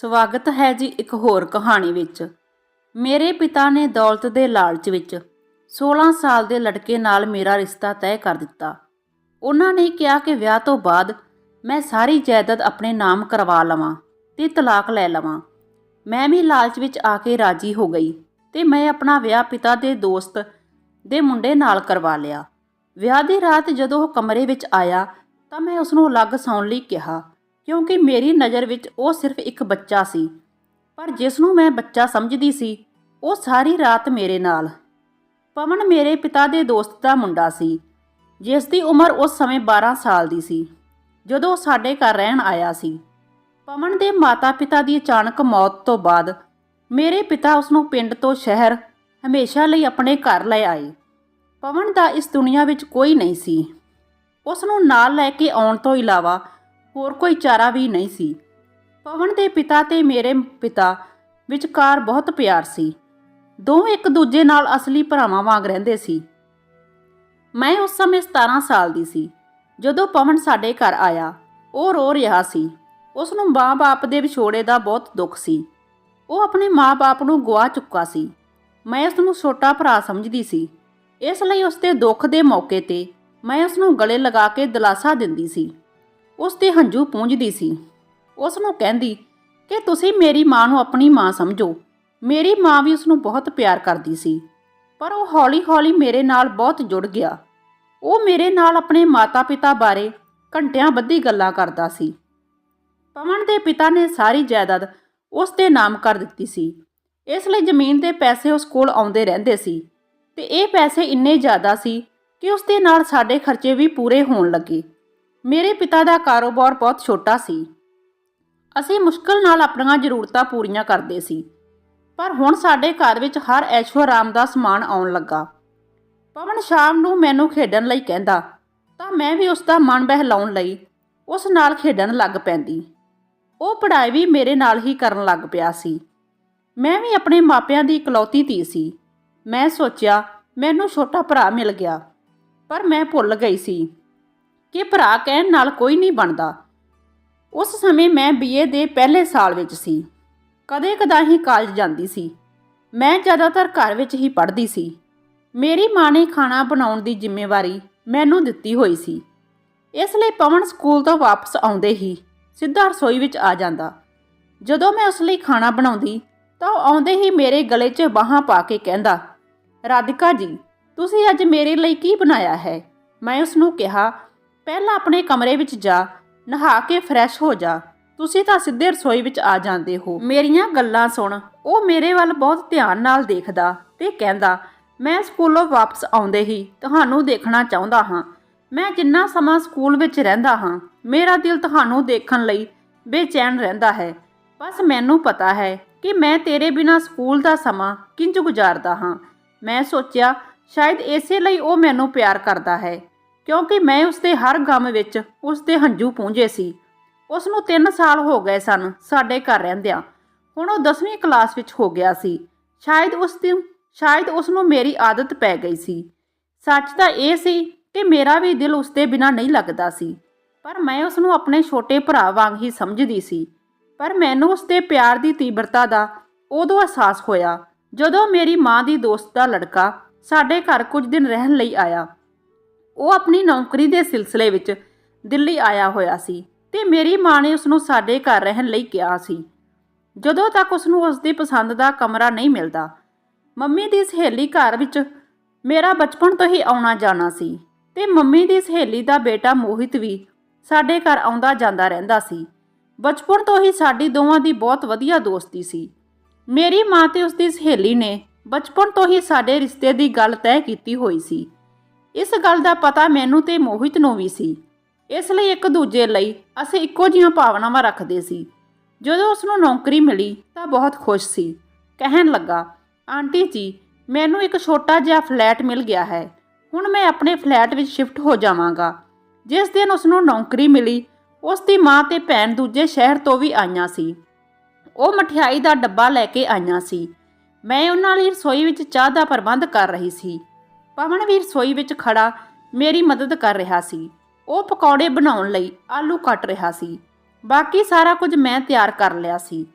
ਸਵਾਗਤ ਹੈ ਜੀ ਇੱਕ ਹੋਰ ਕਹਾਣੀ ਵਿੱਚ। ਮੇਰੇ ਪਿਤਾ ਨੇ ਦੌਲਤ ਦੇ ਲਾਲਚ ਵਿੱਚ 16 ਸਾਲ ਦੇ ਲੜਕੇ ਨਾਲ ਮੇਰਾ ਰਿਸ਼ਤਾ ਤੈਅ ਕਰ ਦਿੱਤਾ। ਉਹਨਾਂ ਨੇ ਕਿਹਾ ਕਿ ਵਿਆਹ ਤੋਂ ਬਾਅਦ ਮੈਂ ਸਾਰੀ ਜਾਇਦਾਦ ਆਪਣੇ ਨਾਮ ਕਰਵਾ ਲਵਾਂ ਤੇ ਤਲਾਕ ਲੈ ਲਵਾਂ। ਮੈਂ ਵੀ ਲਾਲਚ ਵਿੱਚ ਆ ਕੇ ਰਾਜੀ ਹੋ ਗਈ ਤੇ ਮੈਂ ਆਪਣਾ ਵਿਆਹ ਪਿਤਾ ਦੇ ਦੋਸਤ ਦੇ ਮੁੰਡੇ ਨਾਲ ਕਰਵਾ ਲਿਆ। ਵਿਆਹ ਦੀ ਰਾਤ ਜਦੋਂ ਉਹ ਕਮਰੇ ਵਿੱਚ ਆਇਆ ਤਾਂ ਮੈਂ ਉਸ ਨੂੰ ਅਲੱਗ ਸੌਣ ਲਈ ਕਿਹਾ। ਕਿਉਂਕਿ ਮੇਰੀ ਨਜ਼ਰ ਵਿੱਚ ਉਹ ਸਿਰਫ ਇੱਕ ਬੱਚਾ ਸੀ। ਪਰ ਜਿਸ ਨੂੰ ਮੈਂ ਬੱਚਾ ਸਮਝਦੀ ਸੀ, ਉਹ ਸਾਰੀ ਰਾਤ ਮੇਰੇ ਨਾਲ। ਪਵਨ ਮੇਰੇ ਪਿਤਾ ਦੇ ਦੋਸਤ ਦਾ ਮੁੰਡਾ ਸੀ, ਜਿਸ ਦੀ ਉਮਰ ਉਸ ਸਮੇਂ 12 ਸਾਲ ਦੀ ਸੀ। ਜਦੋਂ ਉਹ ਸਾਡੇ ਘਰ ਰਹਿਣ ਆਇਆ ਸੀ, ਪਵਨ ਦੇ ਮਾਤਾ-ਪਿਤਾ ਦੀ ਅਚਾਨਕ ਮੌਤ ਤੋਂ ਬਾਅਦ ਮੇਰੇ ਪਿਤਾ ਉਸ ਨੂੰ ਪਿੰਡ ਤੋਂ ਸ਼ਹਿਰ ਹਮੇਸ਼ਾ ਲਈ ਆਪਣੇ ਘਰ ਲੈ ਆਏ। ਪਵਨ ਦਾ ਇਸ ਦੁਨੀਆ ਵਿੱਚ ਕੋਈ ਨਹੀਂ ਸੀ। ਉਸ ਨੂੰ ਨਾਲ ਲੈ ਕੇ ਆਉਣ ਤੋਂ ਇਲਾਵਾ ਹੋਰ ਕੋਈ ਚਾਰਾ ਵੀ ਨਹੀਂ ਸੀ। ਪਵਨ ਦੇ ਪਿਤਾ ਤੇ ਮੇਰੇ ਪਿਤਾ ਵਿਚਕਾਰ ਬਹੁਤ ਪਿਆਰ ਸੀ। ਦੋਵੇਂ ਇੱਕ ਦੂਜੇ ਨਾਲ ਅਸਲੀ ਭਰਾਵਾਂ ਵਾਂਗ ਰਹਿੰਦੇ ਸੀ। ਮੈਂ ਉਸ ਸਮੇਂ 17 ਸਾਲ ਦੀ ਸੀ। ਜਦੋਂ ਪਵਨ ਸਾਡੇ ਘਰ ਆਇਆ, ਉਹ ਰੋ ਰਿਹਾ ਸੀ। ਉਸ ਨੂੰ ਮਾਂ-ਬਾਪ ਦੇ ਵਿਛੋੜੇ ਦਾ ਬਹੁਤ ਦੁੱਖ ਸੀ। ਉਹ ਆਪਣੇ ਮਾਂ-ਬਾਪ ਨੂੰ ਗਵਾ ਚੁੱਕਾ ਸੀ। ਮੈਂ ਉਸ ਨੂੰ ਛੋਟਾ ਭਰਾ ਸਮਝਦੀ ਸੀ। ਇਸ ਲਈ ਉਸ ਦੇ ਦੁੱਖ ਦੇ ਮੌਕੇ ਤੇ ਮੈਂ ਉਸ ਨੂੰ ਗਲੇ ਲਗਾ ਕੇ ਦਿਲਾਸਾ ਦਿੰਦੀ ਸੀ। ਉਸ ਦੇ ਹੰਝੂ ਪੂੰਝਦੀ ਸੀ। ਉਸ ਨੂੰ ਕਹਿੰਦੀ ਕਿ ਤੁਸੀਂ ਮੇਰੀ ਮਾਂ ਨੂੰ ਆਪਣੀ ਮਾਂ ਸਮਝੋ। ਮੇਰੀ ਮਾਂ ਵੀ ਉਸ ਨੂੰ ਬਹੁਤ ਪਿਆਰ ਕਰਦੀ ਸੀ, ਪਰ ਉਹ ਹੌਲੀ-ਹੌਲੀ ਮੇਰੇ ਨਾਲ ਬਹੁਤ ਜੁੜ ਗਿਆ। ਉਹ ਮੇਰੇ ਨਾਲ ਆਪਣੇ ਮਾਤਾ-ਪਿਤਾ ਬਾਰੇ ਘੰਟਿਆਂ ਬੱਧੀ ਗੱਲਾਂ ਕਰਦਾ ਸੀ। ਪਵਨ ਦੇ ਪਿਤਾ ਨੇ ਸਾਰੀ ਜਾਇਦਾਦ ਉਸ ਦੇ ਨਾਮ ਕਰ ਦਿੱਤੀ ਸੀ। ਇਸ ਲਈ ਜ਼ਮੀਨ ਦੇ ਪੈਸੇ ਉਸ ਕੋਲ ਆਉਂਦੇ ਰਹਿੰਦੇ ਸੀ ਤੇ ਇਹ ਪੈਸੇ ਇੰਨੇ ਜ਼ਿਆਦਾ ਸੀ ਕਿ ਉਸ ਦੇ ਨਾਲ ਸਾਡੇ ਖਰਚੇ ਵੀ ਪੂਰੇ ਹੋਣ ਲੱਗੇ। ਮੇਰੇ ਪਿਤਾ ਦਾ ਕਾਰੋਬਾਰ ਬਹੁਤ ਛੋਟਾ ਸੀ। ਅਸੀਂ ਮੁਸ਼ਕਲ ਨਾਲ ਆਪਣੀਆਂ ਜ਼ਰੂਰਤਾਂ ਪੂਰੀਆਂ ਕਰਦੇ ਸੀ। ਪਰ ਹੁਣ ਸਾਡੇ ਘਰ ਵਿੱਚ ਹਰ ਐਸ਼ੋ ਆਰਾਮ ਦਾ ਸਮਾਨ ਆਉਣ ਲੱਗਾ। ਪਵਨ ਸ਼ਾਮ ਨੂੰ ਮੈਨੂੰ ਖੇਡਣ ਲਈ ਕਹਿੰਦਾ, ਤਾਂ ਮੈਂ ਵੀ ਉਸ ਦਾ ਮਨ ਬਹਿਲਾਉਣ ਲਈ ਉਸ ਨਾਲ ਖੇਡਣ ਲੱਗ ਪੈਂਦੀ। ਉਹ ਪੜ੍ਹਾਈ ਵੀ ਮੇਰੇ ਨਾਲ ਹੀ ਕਰਨ ਲੱਗ ਪਿਆ ਸੀ। ਮੈਂ ਵੀ ਆਪਣੇ ਮਾਪਿਆਂ ਦੀ ਇਕਲੌਤੀ ਧੀ ਸੀ। ਮੈਂ ਸੋਚਿਆ, ਮੈਨੂੰ ਛੋਟਾ ਭਰਾ ਮਿਲ ਗਿਆ, ਪਰ ਮੈਂ ਭੁੱਲ ਗਈ ਸੀ। ਕਿ ਭਰਾ ਕਹਿਣ ਨਾਲ ਕੋਈ ਨਹੀਂ ਬਣਦਾ। ਉਸ ਸਮੇਂ ਮੈਂ ਬੀਏ ਦੇ ਪਹਿਲੇ ਸਾਲ ਵਿੱਚ ਸੀ। ਕਦੇ ਕਦਾ ਹੀ ਕਾਲਜ ਜਾਂਦੀ ਸੀ। ਮੈਂ ਜ਼ਿਆਦਾਤਰ ਘਰ ਵਿੱਚ ਹੀ ਪੜ੍ਹਦੀ ਸੀ। ਮੇਰੀ ਮਾਂ ਨੇ ਖਾਣਾ ਬਣਾਉਣ ਦੀ ਜ਼ਿੰਮੇਵਾਰੀ ਮੈਨੂੰ ਦਿੱਤੀ ਹੋਈ ਸੀ। ਇਸ ਲਈ ਪਵਨ ਸਕੂਲ ਤੋਂ ਵਾਪਸ ਆਉਂਦੇ ਹੀ ਸਿੱਧਾ ਰਸੋਈ ਵਿੱਚ ਆ ਜਾਂਦਾ। ਜਦੋਂ ਮੈਂ ਉਸ ਲਈ ਖਾਣਾ ਬਣਾਉਂਦੀ, ਤਾਂ ਉਹ ਆਉਂਦੇ ਹੀ ਮੇਰੇ ਗਲੇ 'ਚ ਬਾਹਾਂ ਪਾ ਕੇ ਕਹਿੰਦਾ, ਰਾਧਿਕਾ ਜੀ, ਤੁਸੀਂ ਅੱਜ ਮੇਰੇ ਲਈ ਕੀ ਬਣਾਇਆ ਹੈ? ਮੈਂ ਉਸ ਨੂੰ ਕਿਹਾ ਪਹਿਲਾਂ ਆਪਣੇ ਕਮਰੇ ਵਿੱਚ ਜਾ, ਨਹਾ ਕੇ ਫਰੈਸ਼ ਹੋ ਜਾ। ਤੁਸੀਂ ਤਾਂ ਸਿੱਧੇ ਰਸੋਈ ਵਿੱਚ ਆ ਜਾਂਦੇ ਹੋ। ਮੇਰੀਆਂ ਗੱਲਾਂ ਸੁਣ। ਉਹ ਮੇਰੇ ਵੱਲ ਬਹੁਤ ਧਿਆਨ ਨਾਲ ਦੇਖਦਾ ਤੇ ਕਹਿੰਦਾ, ਮੈਂ ਸਕੂਲੋਂ ਵਾਪਸ ਆਉਂਦੇ ਹੀ ਤੁਹਾਨੂੰ ਦੇਖਣਾ ਚਾਹੁੰਦਾ ਹਾਂ। ਮੈਂ ਜਿੰਨਾ ਸਮਾਂ ਸਕੂਲ ਵਿੱਚ ਰਹਿੰਦਾ ਹਾਂ, ਮੇਰਾ ਦਿਲ ਤੁਹਾਨੂੰ ਦੇਖਣ ਲਈ ਬੇਚੈਨ ਰਹਿੰਦਾ ਹੈ। ਬਸ ਮੈਨੂੰ ਪਤਾ ਹੈ ਕਿ ਮੈਂ ਤੇਰੇ ਬਿਨਾ ਸਕੂਲ ਦਾ ਸਮਾਂ ਕਿੰਜ ਗੁਜ਼ਾਰਦਾ ਹਾਂ। ਮੈਂ ਸੋਚਿਆ, ਸ਼ਾਇਦ ਇਸੇ ਲਈ ਉਹ ਮੈਨੂੰ ਪਿਆਰ ਕਰਦਾ ਹੈ। ਕਿਉਂਕਿ ਮੈਂ ਉਸਦੇ ਹਰ ਗਮ ਵਿੱਚ ਉਸਦੇ ਹੰਝੂ ਪੂੰਝੇ ਸੀ। ਉਸ ਨੂੰ 3 ਸਾਲ ਹੋ ਗਏ ਸਨ ਸਾਡੇ ਘਰ ਰਹਿੰਦਿਆਂ। ਹੁਣ ਉਹ 10ਵੀਂ ਕਲਾਸ ਵਿੱਚ ਹੋ ਗਿਆ ਸੀ। ਸ਼ਾਇਦ ਉਸ ਦਿਨ ਸ਼ਾਇਦ ਉਸ ਨੂੰ ਮੇਰੀ ਆਦਤ ਪੈ ਗਈ ਸੀ। ਸੱਚ ਤਾਂ ਇਹ ਸੀ ਕਿ ਮੇਰਾ ਵੀ ਦਿਲ ਉਸਦੇ ਬਿਨਾ ਨਹੀਂ ਲੱਗਦਾ ਸੀ। ਪਰ ਮੈਂ ਉਸ ਨੂੰ ਆਪਣੇ ਛੋਟੇ ਭਰਾ ਵਾਂਗ ਹੀ ਸਮਝਦੀ ਸੀ। ਪਰ ਮੈਨੂੰ ਉਸਦੇ ਪਿਆਰ ਦੀ ਤੀਬਰਤਾ ਦਾ ਉਦੋਂ ਅਹਿਸਾਸ ਹੋਇਆ, ਜਦੋਂ ਮੇਰੀ ਮਾਂ ਦੀ ਦੋਸਤ ਦਾ ਲੜਕਾ ਸਾਡੇ ਘਰ ਕੁਝ ਦਿਨ ਰਹਿਣ ਲਈ ਆਇਆ। ਉਹ ਆਪਣੀ ਨੌਕਰੀ ਦੇ ਸਿਲਸਿਲੇ ਵਿੱਚ ਦਿੱਲੀ ਆਇਆ ਹੋਇਆ ਸੀ ਤੇ ਮੇਰੀ ਮਾਂ ਨੇ ਉਸ ਨੂੰ ਸਾਡੇ ਘਰ ਰਹਿਣ ਲਈ ਕਿਹਾ ਸੀ। ਜਦੋਂ ਤੱਕ ਉਸ ਨੂੰ ਉਸ ਦੀ ਪਸੰਦ ਦਾ ਕਮਰਾ ਨਹੀਂ ਮਿਲਦਾ, ਮੰਮੀ ਦੀ ਸਹੇਲੀ ਘਰ ਵਿੱਚ ਮੇਰਾ ਬਚਪਨ ਤੋਂ ਹੀ ਆਉਣਾ ਜਾਣਾ ਸੀ ਤੇ ਮੰਮੀ ਦੀ ਸਹੇਲੀ ਦਾ ਬੇਟਾ ਮੋਹਿਤ ਵੀ ਸਾਡੇ ਘਰ ਆਉਂਦਾ ਜਾਂਦਾ ਰਹਿੰਦਾ ਸੀ। ਬਚਪਨ ਤੋਂ ਹੀ ਸਾਡੀ ਦੋਵਾਂ ਦੀ ਬਹੁਤ ਵਧੀਆ ਦੋਸਤੀ ਸੀ। ਮੇਰੀ ਮਾਂ ਤੇ ਉਸ ਦੀ ਸਹੇਲੀ ਨੇ ਬਚਪਨ ਤੋਂ ਹੀ ਸਾਡੇ ਰਿਸ਼ਤੇ ਦੀ ਗੱਲ ਤੈਅ ਕੀਤੀ ਹੋਈ ਸੀ। ਇਸ ਗੱਲ ਦਾ ਪਤਾ ਮੈਨੂੰ ਤੇ ਮੋਹਿਤ ਨੂੰ ਵੀ ਸੀ। ਇਸ ਲਈ ਇੱਕ ਦੂਜੇ ਲਈ ਅਸੀਂ ਇੱਕੋ ਜਿਹੀਆਂ ਭਾਵਨਾਵਾਂ ਰੱਖਦੇ ਸੀ। ਜਦੋਂ ਉਸ ਨੂੰ ਨੌਕਰੀ ਮਿਲੀ ਤਾਂ ਬਹੁਤ ਖੁਸ਼ ਸੀ। ਕਹਿਣ ਲੱਗਾ, ਆਂਟੀ ਜੀ, ਮੈਨੂੰ ਇੱਕ ਛੋਟਾ ਜਿਹਾ ਫਲੈਟ ਮਿਲ ਗਿਆ ਹੈ। ਹੁਣ ਮੈਂ ਆਪਣੇ ਫਲੈਟ ਵਿੱਚ ਸ਼ਿਫਟ ਹੋ ਜਾਵਾਂਗਾ। ਜਿਸ ਦਿਨ ਉਸ ਨੂੰ ਨੌਕਰੀ ਮਿਲੀ ਉਸ ਦੀ ਮਾਂ ਤੇ ਭੈਣ ਦੂਜੇ ਸ਼ਹਿਰ ਤੋਂ ਵੀ ਆਈਆਂ ਸੀ। ਉਹ ਮਠਿਆਈ ਦਾ ਡੱਬਾ ਲੈ ਕੇ ਆਈਆਂ ਸੀ। ਮੈਂ ਉਹਨਾਂ ਲਈ ਰਸੋਈ ਵਿੱਚ ਚਾਹ ਦਾ ਪ੍ਰਬੰਧ ਕਰ ਰਹੀ ਸੀ। ਪਵਨ ਵੀ ਰਸੋਈ ਵਿੱਚ ਖੜਾ ਮੇਰੀ ਮਦਦ ਕਰ ਰਿਹਾ ਸੀ। ਉਹ ਪਕੌੜੇ ਬਣਾਉਣ ਲਈ ਆਲੂ ਕੱਟ ਰਿਹਾ ਸੀ। ਬਾਕੀ ਸਾਰਾ ਕੁਝ ਮੈਂ ਤਿਆਰ ਕਰ ਲਿਆ ਸੀ।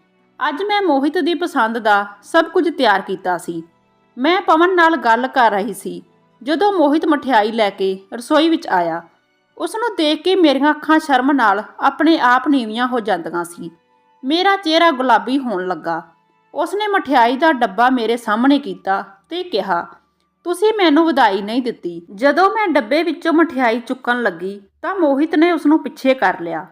ਅੱਜ ਮੈਂ ਮੋਹਿਤ ਦੀ ਪਸੰਦ ਦਾ ਸਭ ਕੁਝ ਤਿਆਰ ਕੀਤਾ ਸੀ। ਮੈਂ ਪਵਨ ਨਾਲ ਗੱਲ ਕਰ ਰਹੀ ਸੀ। ਜਦੋਂ ਮੋਹਿਤ ਮਠਿਆਈ ਲੈ ਕੇ ਰਸੋਈ ਵਿੱਚ ਆਇਆ ਉਸ ਨੂੰ ਦੇਖ ਕੇ ਮੇਰੀਆਂ ਅੱਖਾਂ ਸ਼ਰਮ ਨਾਲ ਆਪਣੇ ਆਪ ਨੀਵੀਆਂ ਹੋ ਜਾਂਦੀਆਂ ਸੀ। ਮੇਰਾ ਚਿਹਰਾ ਗੁਲਾਬੀ ਹੋਣ ਲੱਗਾ। ਉਸਨੇ ਮਠਿਆਈ ਦਾ ਡੱਬਾ ਮੇਰੇ ਸਾਹਮਣੇ ਕੀਤਾ ਤੇ ਕਿਹਾ ਤੁਸੀਂ ਮੈਨੂੰ ਵਧਾਈ ਨਹੀਂ ਦਿੱਤੀ। ਜਦੋਂ ਮੈਂ ਡੱਬੇ ਵਿੱਚੋਂ ਮਠਿਆਈ ਚੁੱਕਣ ਲੱਗੀ, ਤਾਂ ਮੋਹਿਤ ਨੇ ਉਸ ਨੂੰ ਪਿੱਛੇ ਕਰ ਲਿਆ।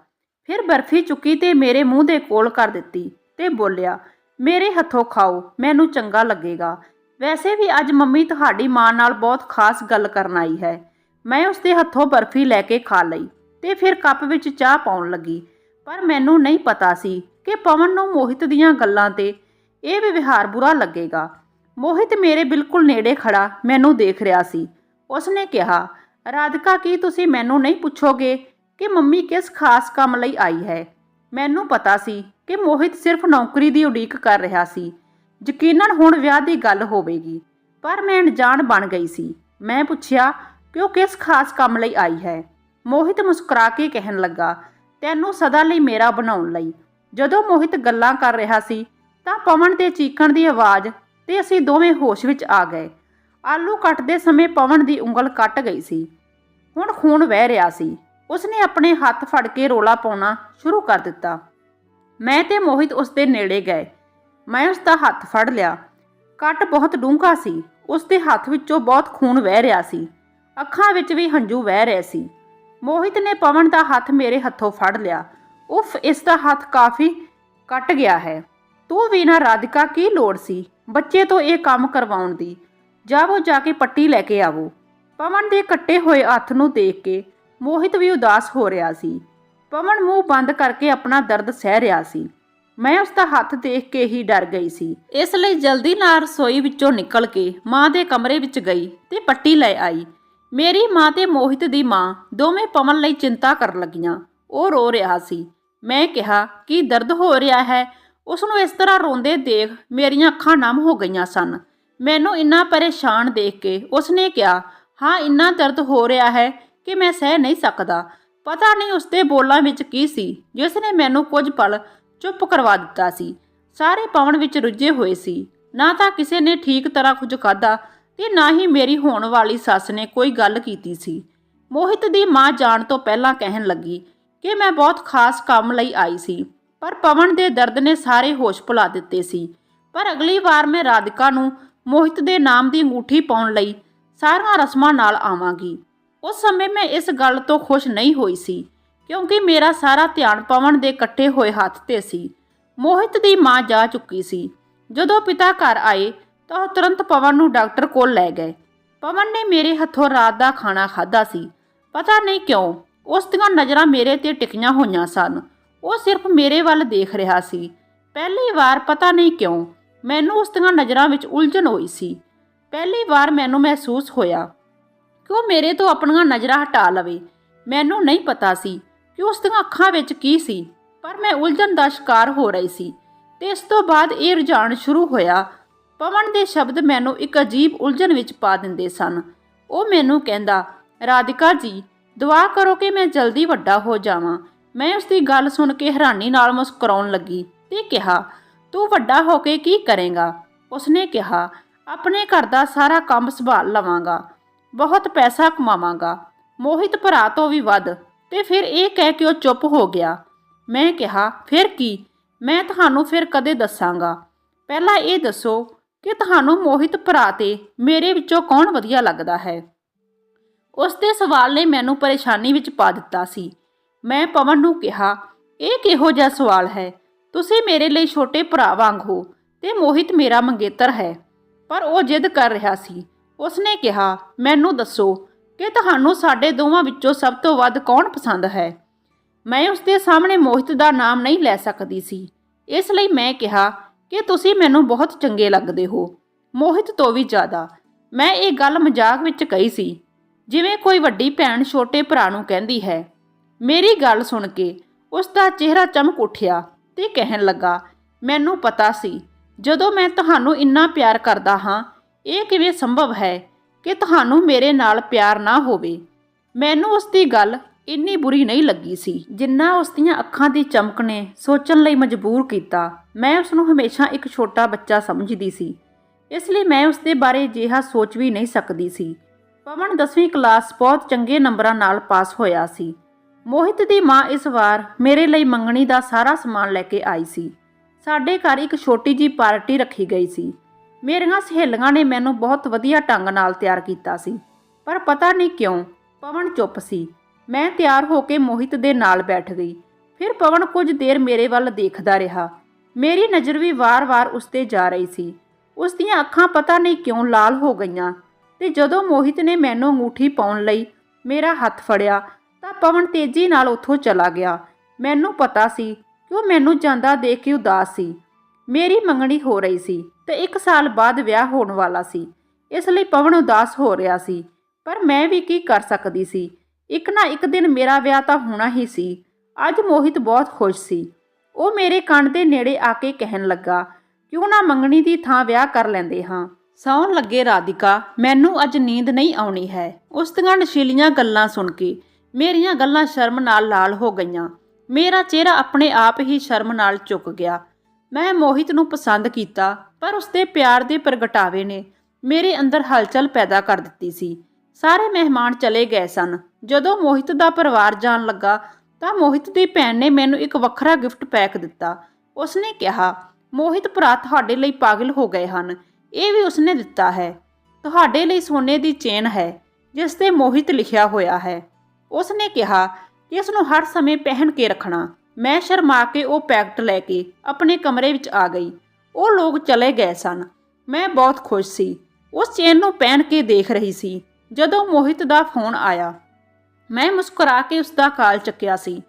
ਫਿਰ ਬਰਫੀ ਚੁੱਕੀ ਤੇ ਮੇਰੇ ਮੂੰਹ ਦੇ ਕੋਲ ਕਰ ਦਿੱਤੀ ਤੇ ਬੋਲਿਆ, ਮੇਰੇ ਹੱਥੋਂ ਖਾਓ, ਮੈਨੂੰ ਚੰਗਾ ਲੱਗੇਗਾ। ਵੈਸੇ ਵੀ ਅੱਜ ਮੰਮੀ ਤੁਹਾਡੀ ਮਾਂ ਨਾਲ ਬਹੁਤ ਖਾਸ ਗੱਲ ਕਰਨ ਆਈ ਹੈ। ਮੈਂ ਉਸ ਦੇ ਹੱਥੋਂ ਬਰਫੀ ਲੈ ਕੇ ਖਾ ਲਈ ਤੇ ਫਿਰ ਕੱਪ ਵਿੱਚ ਚਾਹ ਪਾਉਣ ਲੱਗੀ। ਪਰ ਮੈਨੂੰ ਨਹੀਂ ਪਤਾ ਸੀ ਕਿ ਪਵਨ ਨੂੰ ਮੋਹਿਤ ਦੀਆਂ ਗੱਲਾਂ ਤੇ ਇਹ ਵਿਵਹਾਰ ਬੁਰਾ ਲੱਗੇਗਾ। ਮੋਹਿਤ ਮੇਰੇ ਬਿਲਕੁਲ ਨੇੜੇ ਖੜਾ ਮੈਨੂੰ ਦੇਖ ਰਿਹਾ ਸੀ। ਉਸਨੇ ਕਿਹਾ, ਰਾਧਿਕਾ, ਕੀ ਤੁਸੀਂ ਮੈਨੂੰ ਨਹੀਂ ਪੁੱਛੋਗੇ ਕਿ ਮੰਮੀ ਕਿਸ ਖਾਸ ਕੰਮ ਲਈ ਆਈ ਹੈ? ਮੈਨੂੰ ਪਤਾ ਸੀ ਕਿ ਮੋਹਿਤ ਸਿਰਫ ਨੌਕਰੀ ਦੀ ਉਡੀਕ ਕਰ ਰਿਹਾ ਸੀ। ਯਕੀਨਨ ਹੁਣ ਵਿਆਹ ਦੀ ਗੱਲ ਹੋਵੇਗੀ, ਪਰ ਮੈਂ ਅਣਜਾਣ ਬਣ ਗਈ ਸੀ। ਮੈਂ ਪੁੱਛਿਆ ਕਿ ਉਹ ਕਿਸ ਖਾਸ ਕੰਮ ਲਈ ਆਈ ਹੈ? ਮੋਹਿਤ ਮੁਸਕਰਾ ਕੇ ਕਹਿਣ ਲੱਗਾ, ਤੈਨੂੰ ਸਦਾ ਲਈ ਮੇਰਾ ਬਣਾਉਣ ਲਈ। ਜਦੋਂ ਮੋਹਿਤ ਗੱਲਾਂ ਕਰ ਰਿਹਾ ਸੀ, ਤਾਂ ਪਵਨ ਦੇ ਚੀਕਣ ਦੀ ਆਵਾਜ਼ ਤੇ ਅਸੀਂ ਦੋਵੇਂ ਹੋਸ਼ ਵਿੱਚ ਆ ਗਏ। ਆਲੂ ਕੱਟਦੇ ਸਮੇਂ ਪਵਨ ਦੀ ਉਂਗਲ ਕੱਟ ਗਈ ਸੀ। ਹੁਣ ਖੂਨ ਵਹਿ ਰਿਹਾ ਸੀ। ਉਸਨੇ ਆਪਣੇ ਹੱਥ ਫੜ ਕੇ ਰੋਲਾ ਪਾਉਣਾ ਸ਼ੁਰੂ ਕਰ ਦਿੱਤਾ। ਮੈਂ ਤੇ ਮੋਹਿਤ ਉਸ ਦੇ ਨੇੜੇ ਗਏ। ਮੈਂ ਉਸ ਦਾ ਹੱਥ ਫੜ ਲਿਆ। ਕੱਟ ਬਹੁਤ ਡੂੰਘਾ ਸੀ। ਉਸ ਦੇ ਹੱਥ ਵਿੱਚੋਂ ਬਹੁਤ ਖੂਨ ਵਹਿ ਰਿਹਾ ਸੀ। ਅੱਖਾਂ ਵਿੱਚ ਵੀ ਹੰਝੂ ਵਹਿ ਰਹੇ ਸੀ। ਮੋਹਿਤ ਨੇ ਪਵਨ ਦਾ ਹੱਥ ਮੇਰੇ ਹੱਥੋਂ ਫੜ ਲਿਆ। ਉਫ, ਇਸ ਦਾ ਹੱਥ ਕਾਫੀ ਕੱਟ ਗਿਆ ਹੈ। ਤੂੰ ਵੀ ਨਾ ਰਾਧਿਕਾ, ਕੀ ਲੋੜ ਸੀ? ਬੱਚੇ ਤੋਂ ਇਹ ਕੰਮ ਕਰਵਾਉਣ ਦੀ। ਜਾਵੋ ਜਾ ਕੇ ਪੱਟੀ ਲੈ ਕੇ ਆਵੋ। ਪਵਨ ਦੇ ਕੱਟੇ ਹੋਏ ਹੱਥ ਨੂੰ ਦੇਖ ਕੇ ਮੋਹਿਤ ਵੀ ਉਦਾਸ ਹੋ ਰਿਹਾ ਸੀ। ਪਵਨ ਮੂੰਹ ਬੰਦ ਕਰਕੇ ਆਪਣਾ ਦਰਦ ਸਹਿ ਰਿਹਾ ਸੀ। ਮੈਂ ਉਸ ਦਾ ਹੱਥ ਦੇਖ ਕੇ ਹੀ ਡਰ ਗਈ ਸੀ। ਇਸ ਲਈ ਜਲਦੀ ਨਾਲ ਰਸੋਈ ਵਿੱਚੋਂ ਨਿਕਲ ਕੇ ਮਾਂ ਦੇ ਕਮਰੇ ਵਿੱਚ ਗਈ ਤੇ ਪੱਟੀ ਲੈ ਆਈ। ਮੇਰੀ ਮਾਂ ਤੇ ਮੋਹਿਤ ਦੀ ਮਾਂ ਦੋਵੇਂ ਪਵਨ ਲਈ ਚਿੰਤਾ ਕਰਨ ਲੱਗੀਆਂ। ਉਹ ਰੋ ਰਿਹਾ ਸੀ। ਮੈਂ ਕਿਹਾ, ਕਿ ਦਰਦ ਹੋ ਰਿਹਾ ਹੈ? ਉਸ ਨੂੰ ਇਸ ਤਰ੍ਹਾਂ ਰੋਂਦੇ ਦੇਖ ਮੇਰੀਆਂ ਅੱਖਾਂ ਨਮ ਹੋ ਗਈਆਂ ਸਨ। ਮੈਨੂੰ ਇੰਨਾ ਪਰੇਸ਼ਾਨ ਦੇਖ ਕੇ ਉਸਨੇ ਕਿਹਾ, ਹਾਂ, ਇੰਨਾ ਦਰਦ ਹੋ ਰਿਹਾ ਹੈ ਕਿ ਮੈਂ ਸਹਿ ਨਹੀਂ ਸਕਦਾ। ਪਤਾ ਨਹੀਂ ਉਸਦੇ ਬੋਲਾਂ ਵਿੱਚ ਕੀ ਸੀ, ਜਿਸ ਨੇ ਮੈਨੂੰ ਕੁਝ ਪਲ ਚੁੱਪ ਕਰਵਾ ਦਿੱਤਾ ਸੀ। ਸਾਰੇ ਪਵਨ ਵਿੱਚ ਰੁੱਝੇ ਹੋਏ ਸੀ। ਨਾ ਤਾਂ ਕਿਸੇ ਨੇ ਠੀਕ ਤਰ੍ਹਾਂ ਕੁਝ ਖਾਧਾ ਤੇ ਨਾ ਹੀ ਮੇਰੀ ਹੋਣ ਵਾਲੀ ਸੱਸ ਨੇ ਕੋਈ ਗੱਲ ਕੀਤੀ ਸੀ। ਮੋਹਿਤ ਦੀ ਮਾਂ ਜਾਣ ਤੋਂ ਪਹਿਲਾਂ ਕਹਿਣ ਲੱਗੀ ਕਿ ਮੈਂ ਬਹੁਤ ਖਾਸ ਕੰਮ ਲਈ ਆਈ ਸੀ। ਪਰ ਪਵਨ ਦੇ ਦਰਦ ਨੇ ਸਾਰੇ ਹੋਸ਼ ਭੁਲਾ ਦਿੱਤੇ ਸੀ। ਪਰ ਅਗਲੀ ਵਾਰ ਮੈਂ ਰਾਧਿਕਾ ਨੂੰ ਮੋਹਿਤ ਦੇ ਨਾਮ ਦੀ ਅੰਗੂਠੀ ਪਾਉਣ ਲਈ ਸਾਰੀਆਂ ਰਸਮਾਂ ਨਾਲ ਆਵਾਂਗੀ। ਉਸ ਸਮੇਂ ਮੈਂ ਇਸ ਗੱਲ ਤੋਂ ਖੁਸ਼ ਨਹੀਂ ਹੋਈ ਸੀ, ਕਿਉਂਕਿ ਮੇਰਾ ਸਾਰਾ ਧਿਆਨ ਪਵਨ ਦੇ ਇਕੱਠੇ ਹੋਏ ਹੱਥ ਤੇ ਸੀ। ਮੋਹਿਤ ਦੀ ਮਾਂ ਜਾ ਚੁੱਕੀ ਸੀ। ਜਦੋਂ ਪਿਤਾ ਘਰ ਆਏ ਤਾਂ ਉਹ ਤੁਰੰਤ ਪਵਨ ਨੂੰ ਡਾਕਟਰ ਕੋਲ ਲੈ ਗਏ। ਪਵਨ ਨੇ ਮੇਰੇ ਹੱਥੋਂ ਰਾਤ ਦਾ ਖਾਣਾ ਖਾਧਾ ਸੀ। ਪਤਾ ਨਹੀਂ ਕਿਉਂ, ਉਸ ਦੀਆਂ ਨਜ਼ਰਾਂ ਮੇਰੇ ਤੇ ਟਿਕੀਆਂ ਹੋਈਆਂ ਸਨ। ਉਹ ਸਿਰਫ ਮੇਰੇ ਵੱਲ ਦੇਖ ਰਿਹਾ ਸੀ। ਪਹਿਲੀ ਵਾਰ ਪਤਾ ਨਹੀਂ ਕਿਉਂ ਮੈਨੂੰ ਉਸ ਦੀਆਂ ਨਜ਼ਰਾਂ ਵਿੱਚ ਉਲਝਣ ਹੋਈ ਸੀ। ਪਹਿਲੀ ਵਾਰ ਮੈਨੂੰ ਮਹਿਸੂਸ ਹੋਇਆ ਕਿ ਉਹ ਮੇਰੇ ਤੋਂ ਆਪਣੀਆਂ ਨਜ਼ਰਾਂ ਹਟਾ ਲਵੇ। ਮੈਨੂੰ ਨਹੀਂ ਪਤਾ ਸੀ ਕਿ ਉਸ ਦੀਆਂ ਅੱਖਾਂ ਵਿੱਚ ਕੀ ਸੀ, ਪਰ ਮੈਂ ਉਲਝਣ ਦਾ ਸ਼ਿਕਾਰ ਹੋ ਰਹੀ ਸੀ ਤੇ ਇਸ ਤੋਂ ਬਾਅਦ ਇਹ ਰੁਝਾਨ ਸ਼ੁਰੂ ਹੋਇਆ। ਪਵਨ ਦੇ ਸ਼ਬਦ ਮੈਨੂੰ ਇੱਕ ਅਜੀਬ ਉਲਝਣ ਵਿੱਚ ਪਾ ਦਿੰਦੇ ਸਨ। ਉਹ ਮੈਨੂੰ ਕਹਿੰਦਾ, ਰਾਧਿਕਾ ਜੀ, ਦੁਆ ਕਰੋ ਕਿ ਮੈਂ ਜਲਦੀ ਵੱਡਾ ਹੋ ਜਾਵਾਂ। ਮੈਂ ਉਸ ਦੀ ਗੱਲ ਸੁਣ ਕੇ ਹੈਰਾਨੀ ਨਾਲ ਮੁਸਕਰਾਉਣ ਲੱਗੀ ਤੇ ਕਿਹਾ, ਤੂੰ ਵੱਡਾ ਹੋ ਕੇ ਕੀ ਕਰੇਗਾ? ਉਸਨੇ ਕਿਹਾ, ਆਪਣੇ ਘਰ ਦਾ ਸਾਰਾ ਕੰਮ ਸੰਭਾਲ ਲਵਾਂਗਾ, ਬਹੁਤ ਪੈਸਾ ਕਮਾਵਾਂਗਾ, ਮੋਹਿਤ ਭਰਾ ਤੋਂ ਵੀ ਵੱਧ। ਤੇ ਫਿਰ ਇਹ ਕਹਿ ਕੇ ਉਹ ਚੁੱਪ ਹੋ ਗਿਆ। ਮੈਂ ਕਿਹਾ, ਫਿਰ ਕੀ? ਮੈਂ ਤੁਹਾਨੂੰ ਫਿਰ ਕਦੇ ਦੱਸਾਂਗਾ। ਪਹਿਲਾਂ ਇਹ ਦੱਸੋ ਕਿ ਤੁਹਾਨੂੰ ਮੋਹਿਤ ਭਰਾ ਤੇ ਮੇਰੇ ਵਿੱਚੋਂ ਕੌਣ ਵਧੀਆ ਲੱਗਦਾ ਹੈ? ਉਸ ਦੇ ਸਵਾਲ ਨੇ ਮੈਨੂੰ ਪਰੇਸ਼ਾਨੀ ਵਿੱਚ ਪਾ ਦਿੱਤਾ ਸੀ। ਮੈਂ ਪਵਨ ਨੂੰ ਕਿਹਾ, ਇਹ ਕਿਹੋ ਜਿਹਾ ਸਵਾਲ ਹੈ? ਤੁਸੀਂ ਮੇਰੇ ਲਈ ਛੋਟੇ ਭਰਾ ਵਾਂਗ ਹੋ ਤੇ ਮੋਹਿਤ ਮੇਰਾ ਮੰਗੇਤਰ ਹੈ। ਪਰ ਉਹ ਜਿੱਦ ਕਰ ਰਿਹਾ ਸੀ। ਉਸਨੇ ਕਿਹਾ, ਮੈਨੂੰ ਦੱਸੋ ਕਿ ਤੁਹਾਨੂੰ ਸਾਡੇ ਦੋਵਾਂ ਵਿੱਚੋਂ ਸਭ ਤੋਂ ਵੱਧ ਕੌਣ ਪਸੰਦ ਹੈ? ਮੈਂ ਉਸਦੇ ਸਾਹਮਣੇ ਮੋਹਿਤ ਦਾ ਨਾਮ ਨਹੀਂ ਲੈ ਸਕਦੀ ਸੀ। ਇਸ ਲਈ ਮੈਂ ਕਿਹਾ, ਕਿ ਤੁਸੀਂ ਮੈਨੂੰ ਬਹੁਤ ਚੰਗੇ ਲੱਗਦੇ ਹੋ। ਮੋਹਿਤ ਤੋਂ ਵੀ ਜ਼ਿਆਦਾ, ਮੈਂ ਇਹ ਗੱਲ ਮਜ਼ਾਕ ਵਿੱਚ ਕਹੀ ਸੀ, ਜਿਵੇਂ ਕੋਈ ਵੱਡੀ ਭੈਣ ਛੋਟੇ ਭਰਾ ਨੂੰ ਕਹਿੰਦੀ ਹੈ। ਮੇਰੀ ਗੱਲ ਸੁਣ ਕੇ ਉਸ ਦਾ ਚਿਹਰਾ ਚਮਕ ਉੱਠਿਆ ਤੇ ਕਹਿਣ ਲੱਗਾ, ਮੈਨੂੰ ਪਤਾ ਸੀ, ਜਦੋਂ ਮੈਂ ਤੁਹਾਨੂੰ ਇੰਨਾ ਪਿਆਰ ਕਰਦਾ ਹਾਂ, ਇਹ ਕਿਵੇਂ ਸੰਭਵ ਹੈ ਕਿ ਤੁਹਾਨੂੰ ਮੇਰੇ ਨਾਲ ਪਿਆਰ ਨਾ ਹੋਵੇ? ਮੈਨੂੰ ਉਸ ਦੀ ਗੱਲ ਇੰਨੀ ਬੁਰੀ ਨਹੀਂ ਲੱਗੀ ਸੀ, ਜਿੰਨਾ ਉਸ ਦੀਆਂ ਅੱਖਾਂ ਦੀ ਚਮਕ ਨੇ ਸੋਚਣ ਲਈ ਮਜਬੂਰ ਕੀਤਾ। ਮੈਂ ਉਸ ਨੂੰ ਹਮੇਸ਼ਾ ਇੱਕ ਛੋਟਾ ਬੱਚਾ ਸਮਝਦੀ ਸੀ, ਇਸ ਲਈ ਮੈਂ ਉਸ ਦੇ ਬਾਰੇ ਅਜਿਹਾ ਸੋਚ ਵੀ ਨਹੀਂ ਸਕਦੀ ਸੀ। ਪਵਨ 10ਵੀਂ ਕਲਾਸ ਬਹੁਤ ਚੰਗੇ ਨੰਬਰਾਂ ਨਾਲ ਪਾਸ ਹੋਇਆ ਸੀ। ਮੋਹਿਤ ਦੀ ਮਾਂ ਇਸ ਵਾਰ ਮੇਰੇ ਲਈ ਮੰਗਣੀ ਦਾ ਸਾਰਾ ਸਮਾਨ ਲੈ ਕੇ ਆਈ ਸੀ। ਸਾਡੇ ਘਰ ਇੱਕ ਛੋਟੀ ਜੀ ਪਾਰਟੀ ਰੱਖੀ ਗਈ ਸੀ। ਮੇਰੀਆਂ ਸਹੇਲੀਆਂ ਨੇ ਮੈਨੂੰ ਬਹੁਤ ਵਧੀਆ ਢੰਗ ਨਾਲ ਤਿਆਰ ਕੀਤਾ ਸੀ। ਪਰ ਪਤਾ ਨਹੀਂ ਕਿਉਂ ਪਵਨ ਚੁੱਪ ਸੀ। ਮੈਂ ਤਿਆਰ ਹੋ ਕੇ ਮੋਹਿਤ ਦੇ ਨਾਲ ਬੈਠ ਗਈ। ਫਿਰ ਪਵਨ ਕੁਝ ਦੇਰ ਮੇਰੇ ਵੱਲ ਦੇਖਦਾ ਰਿਹਾ। ਮੇਰੀ ਨਜ਼ਰ ਵੀ ਵਾਰ-ਵਾਰ ਉਸ ਤੇ ਜਾ ਰਹੀ ਸੀ। ਉਸ ਦੀਆਂ ਅੱਖਾਂ ਪਤਾ ਨਹੀਂ ਕਿਉਂ ਲਾਲ ਹੋ ਗਈਆਂ ਤੇ ਜਦੋਂ ਮੋਹਿਤ ਨੇ ਮੈਨੂੰ ਅੰਗੂਠੀ ਪਾਉਣ ਲਈ ਮੇਰਾ ਹੱਥ ਫੜਿਆ ਤਾਂ ਪਵਨ ਤੇਜ਼ੀ ਨਾਲ ਉੱਥੋਂ ਚਲਾ ਗਿਆ। ਮੈਨੂੰ ਪਤਾ ਸੀ ਕਿ ਉਹ ਮੈਨੂੰ ਜਾਂਦਾ ਦੇਖ ਕੇ ਉਦਾਸ ਸੀ। ਮੇਰੀ ਮੰਗਣੀ ਹੋ ਰਹੀ ਸੀ ਤੇ ਇੱਕ ਸਾਲ ਬਾਅਦ ਵਿਆਹ ਹੋਣ ਵਾਲਾ ਸੀ। ਇਸ ਲਈ ਪਵਨ ਉਦਾਸ ਹੋ ਰਿਹਾ ਸੀ। ਪਰ ਮੈਂ ਵੀ ਕੀ ਕਰ ਸਕਦੀ ਸੀ? ਇੱਕ ਨਾ ਇੱਕ ਦਿਨ ਮੇਰਾ ਵਿਆਹ ਤਾਂ ਹੋਣਾ ਹੀ ਸੀ। ਅੱਜ ਮੋਹਿਤ ਬਹੁਤ ਖੁਸ਼ ਸੀ। ਉਹ ਮੇਰੇ ਕੰਨ ਦੇ ਨੇੜੇ ਆ ਕੇ ਕਹਿਣ ਲੱਗਾ, ਕਿਉਂ ਨਾ ਮੰਗਣੀ ਦੀ ਥਾਂ ਵਿਆਹ ਕਰ ਲੈਂਦੇ ਹਾਂ? ਸੌਣ ਲੱਗੇ ਰਾਧਿਕਾ, ਮੈਨੂੰ ਅੱਜ ਨੀਂਦ ਨਹੀਂ ਆਉਣੀ ਹੈ। ਉਸ ਦੀਆਂ ਨਸ਼ੀਲੀਆਂ ਗੱਲਾਂ ਸੁਣ ਕੇ ਮੇਰੀਆਂ ਗੱਲਾਂ ਸ਼ਰਮ ਨਾਲ ਲਾਲ ਹੋ ਗਈਆਂ। ਮੇਰਾ ਚਿਹਰਾ ਆਪਣੇ ਆਪ ਹੀ ਸ਼ਰਮ ਨਾਲ ਝੁਕ ਗਿਆ। ਮੈਂ ਮੋਹਿਤ ਨੂੰ ਪਸੰਦ ਕੀਤਾ, ਪਰ ਉਸਦੇ ਪਿਆਰ ਦੇ ਪ੍ਰਗਟਾਵੇ ਨੇ ਮੇਰੇ ਅੰਦਰ ਹਲਚਲ ਪੈਦਾ ਕਰ ਦਿੱਤੀ ਸੀ। ਸਾਰੇ ਮਹਿਮਾਨ ਚਲੇ ਗਏ ਸਨ। ਜਦੋਂ ਮੋਹਿਤ ਦਾ ਪਰਿਵਾਰ ਜਾਣ ਲੱਗਾ, ਤਾਂ ਮੋਹਿਤ ਦੀ ਭੈਣ ਨੇ ਮੈਨੂੰ ਇੱਕ ਵੱਖਰਾ ਗਿਫਟ ਪੈਕ ਦਿੱਤਾ। ਉਸਨੇ ਕਿਹਾ, ਮੋਹਿਤ ਭਰਾ ਤੁਹਾਡੇ ਲਈ ਪਾਗਲ ਹੋ ਗਏ ਹਨ। ਇਹ ਵੀ ਉਸਨੇ ਦਿੱਤਾ ਹੈ। ਤੁਹਾਡੇ ਲਈ ਸੋਨੇ ਦੀ ਚੇਨ ਹੈ, ਜਿਸ ਤੇ ਮੋਹਿਤ ਲਿਖਿਆ ਹੋਇਆ ਹੈ। ਉਸ ਨੇ ਕਿਹਾ ਕਿ ਇਸ ਨੂੰ ਹਰ ਸਮੇਂ ਪਹਿਨ ਕੇ ਰੱਖਣਾ। ਮੈਂ ਸ਼ਰਮਾ ਕੇ ਉਹ ਪੈਕਟ ਲੈ ਕੇ ਆਪਣੇ ਕਮਰੇ ਵਿੱਚ ਆ ਗਈ। ਉਹ ਲੋਕ ਚਲੇ ਗਏ ਸਨ। ਮੈਂ ਬਹੁਤ ਖੁਸ਼ ਸੀ। ਉਸ ਚੇਨ ਨੂੰ ਪਹਿਨ ਕੇ ਦੇਖ ਰਹੀ ਸੀ, ਜਦੋਂ ਮੋਹਿਤ ਦਾ ਫੋਨ ਆਇਆ। ਮੈਂ ਮੁਸਕਰਾ ਕੇ ਉਸ ਦਾ ਕਾਲ ਚੱਕਿਆ ਸੀ।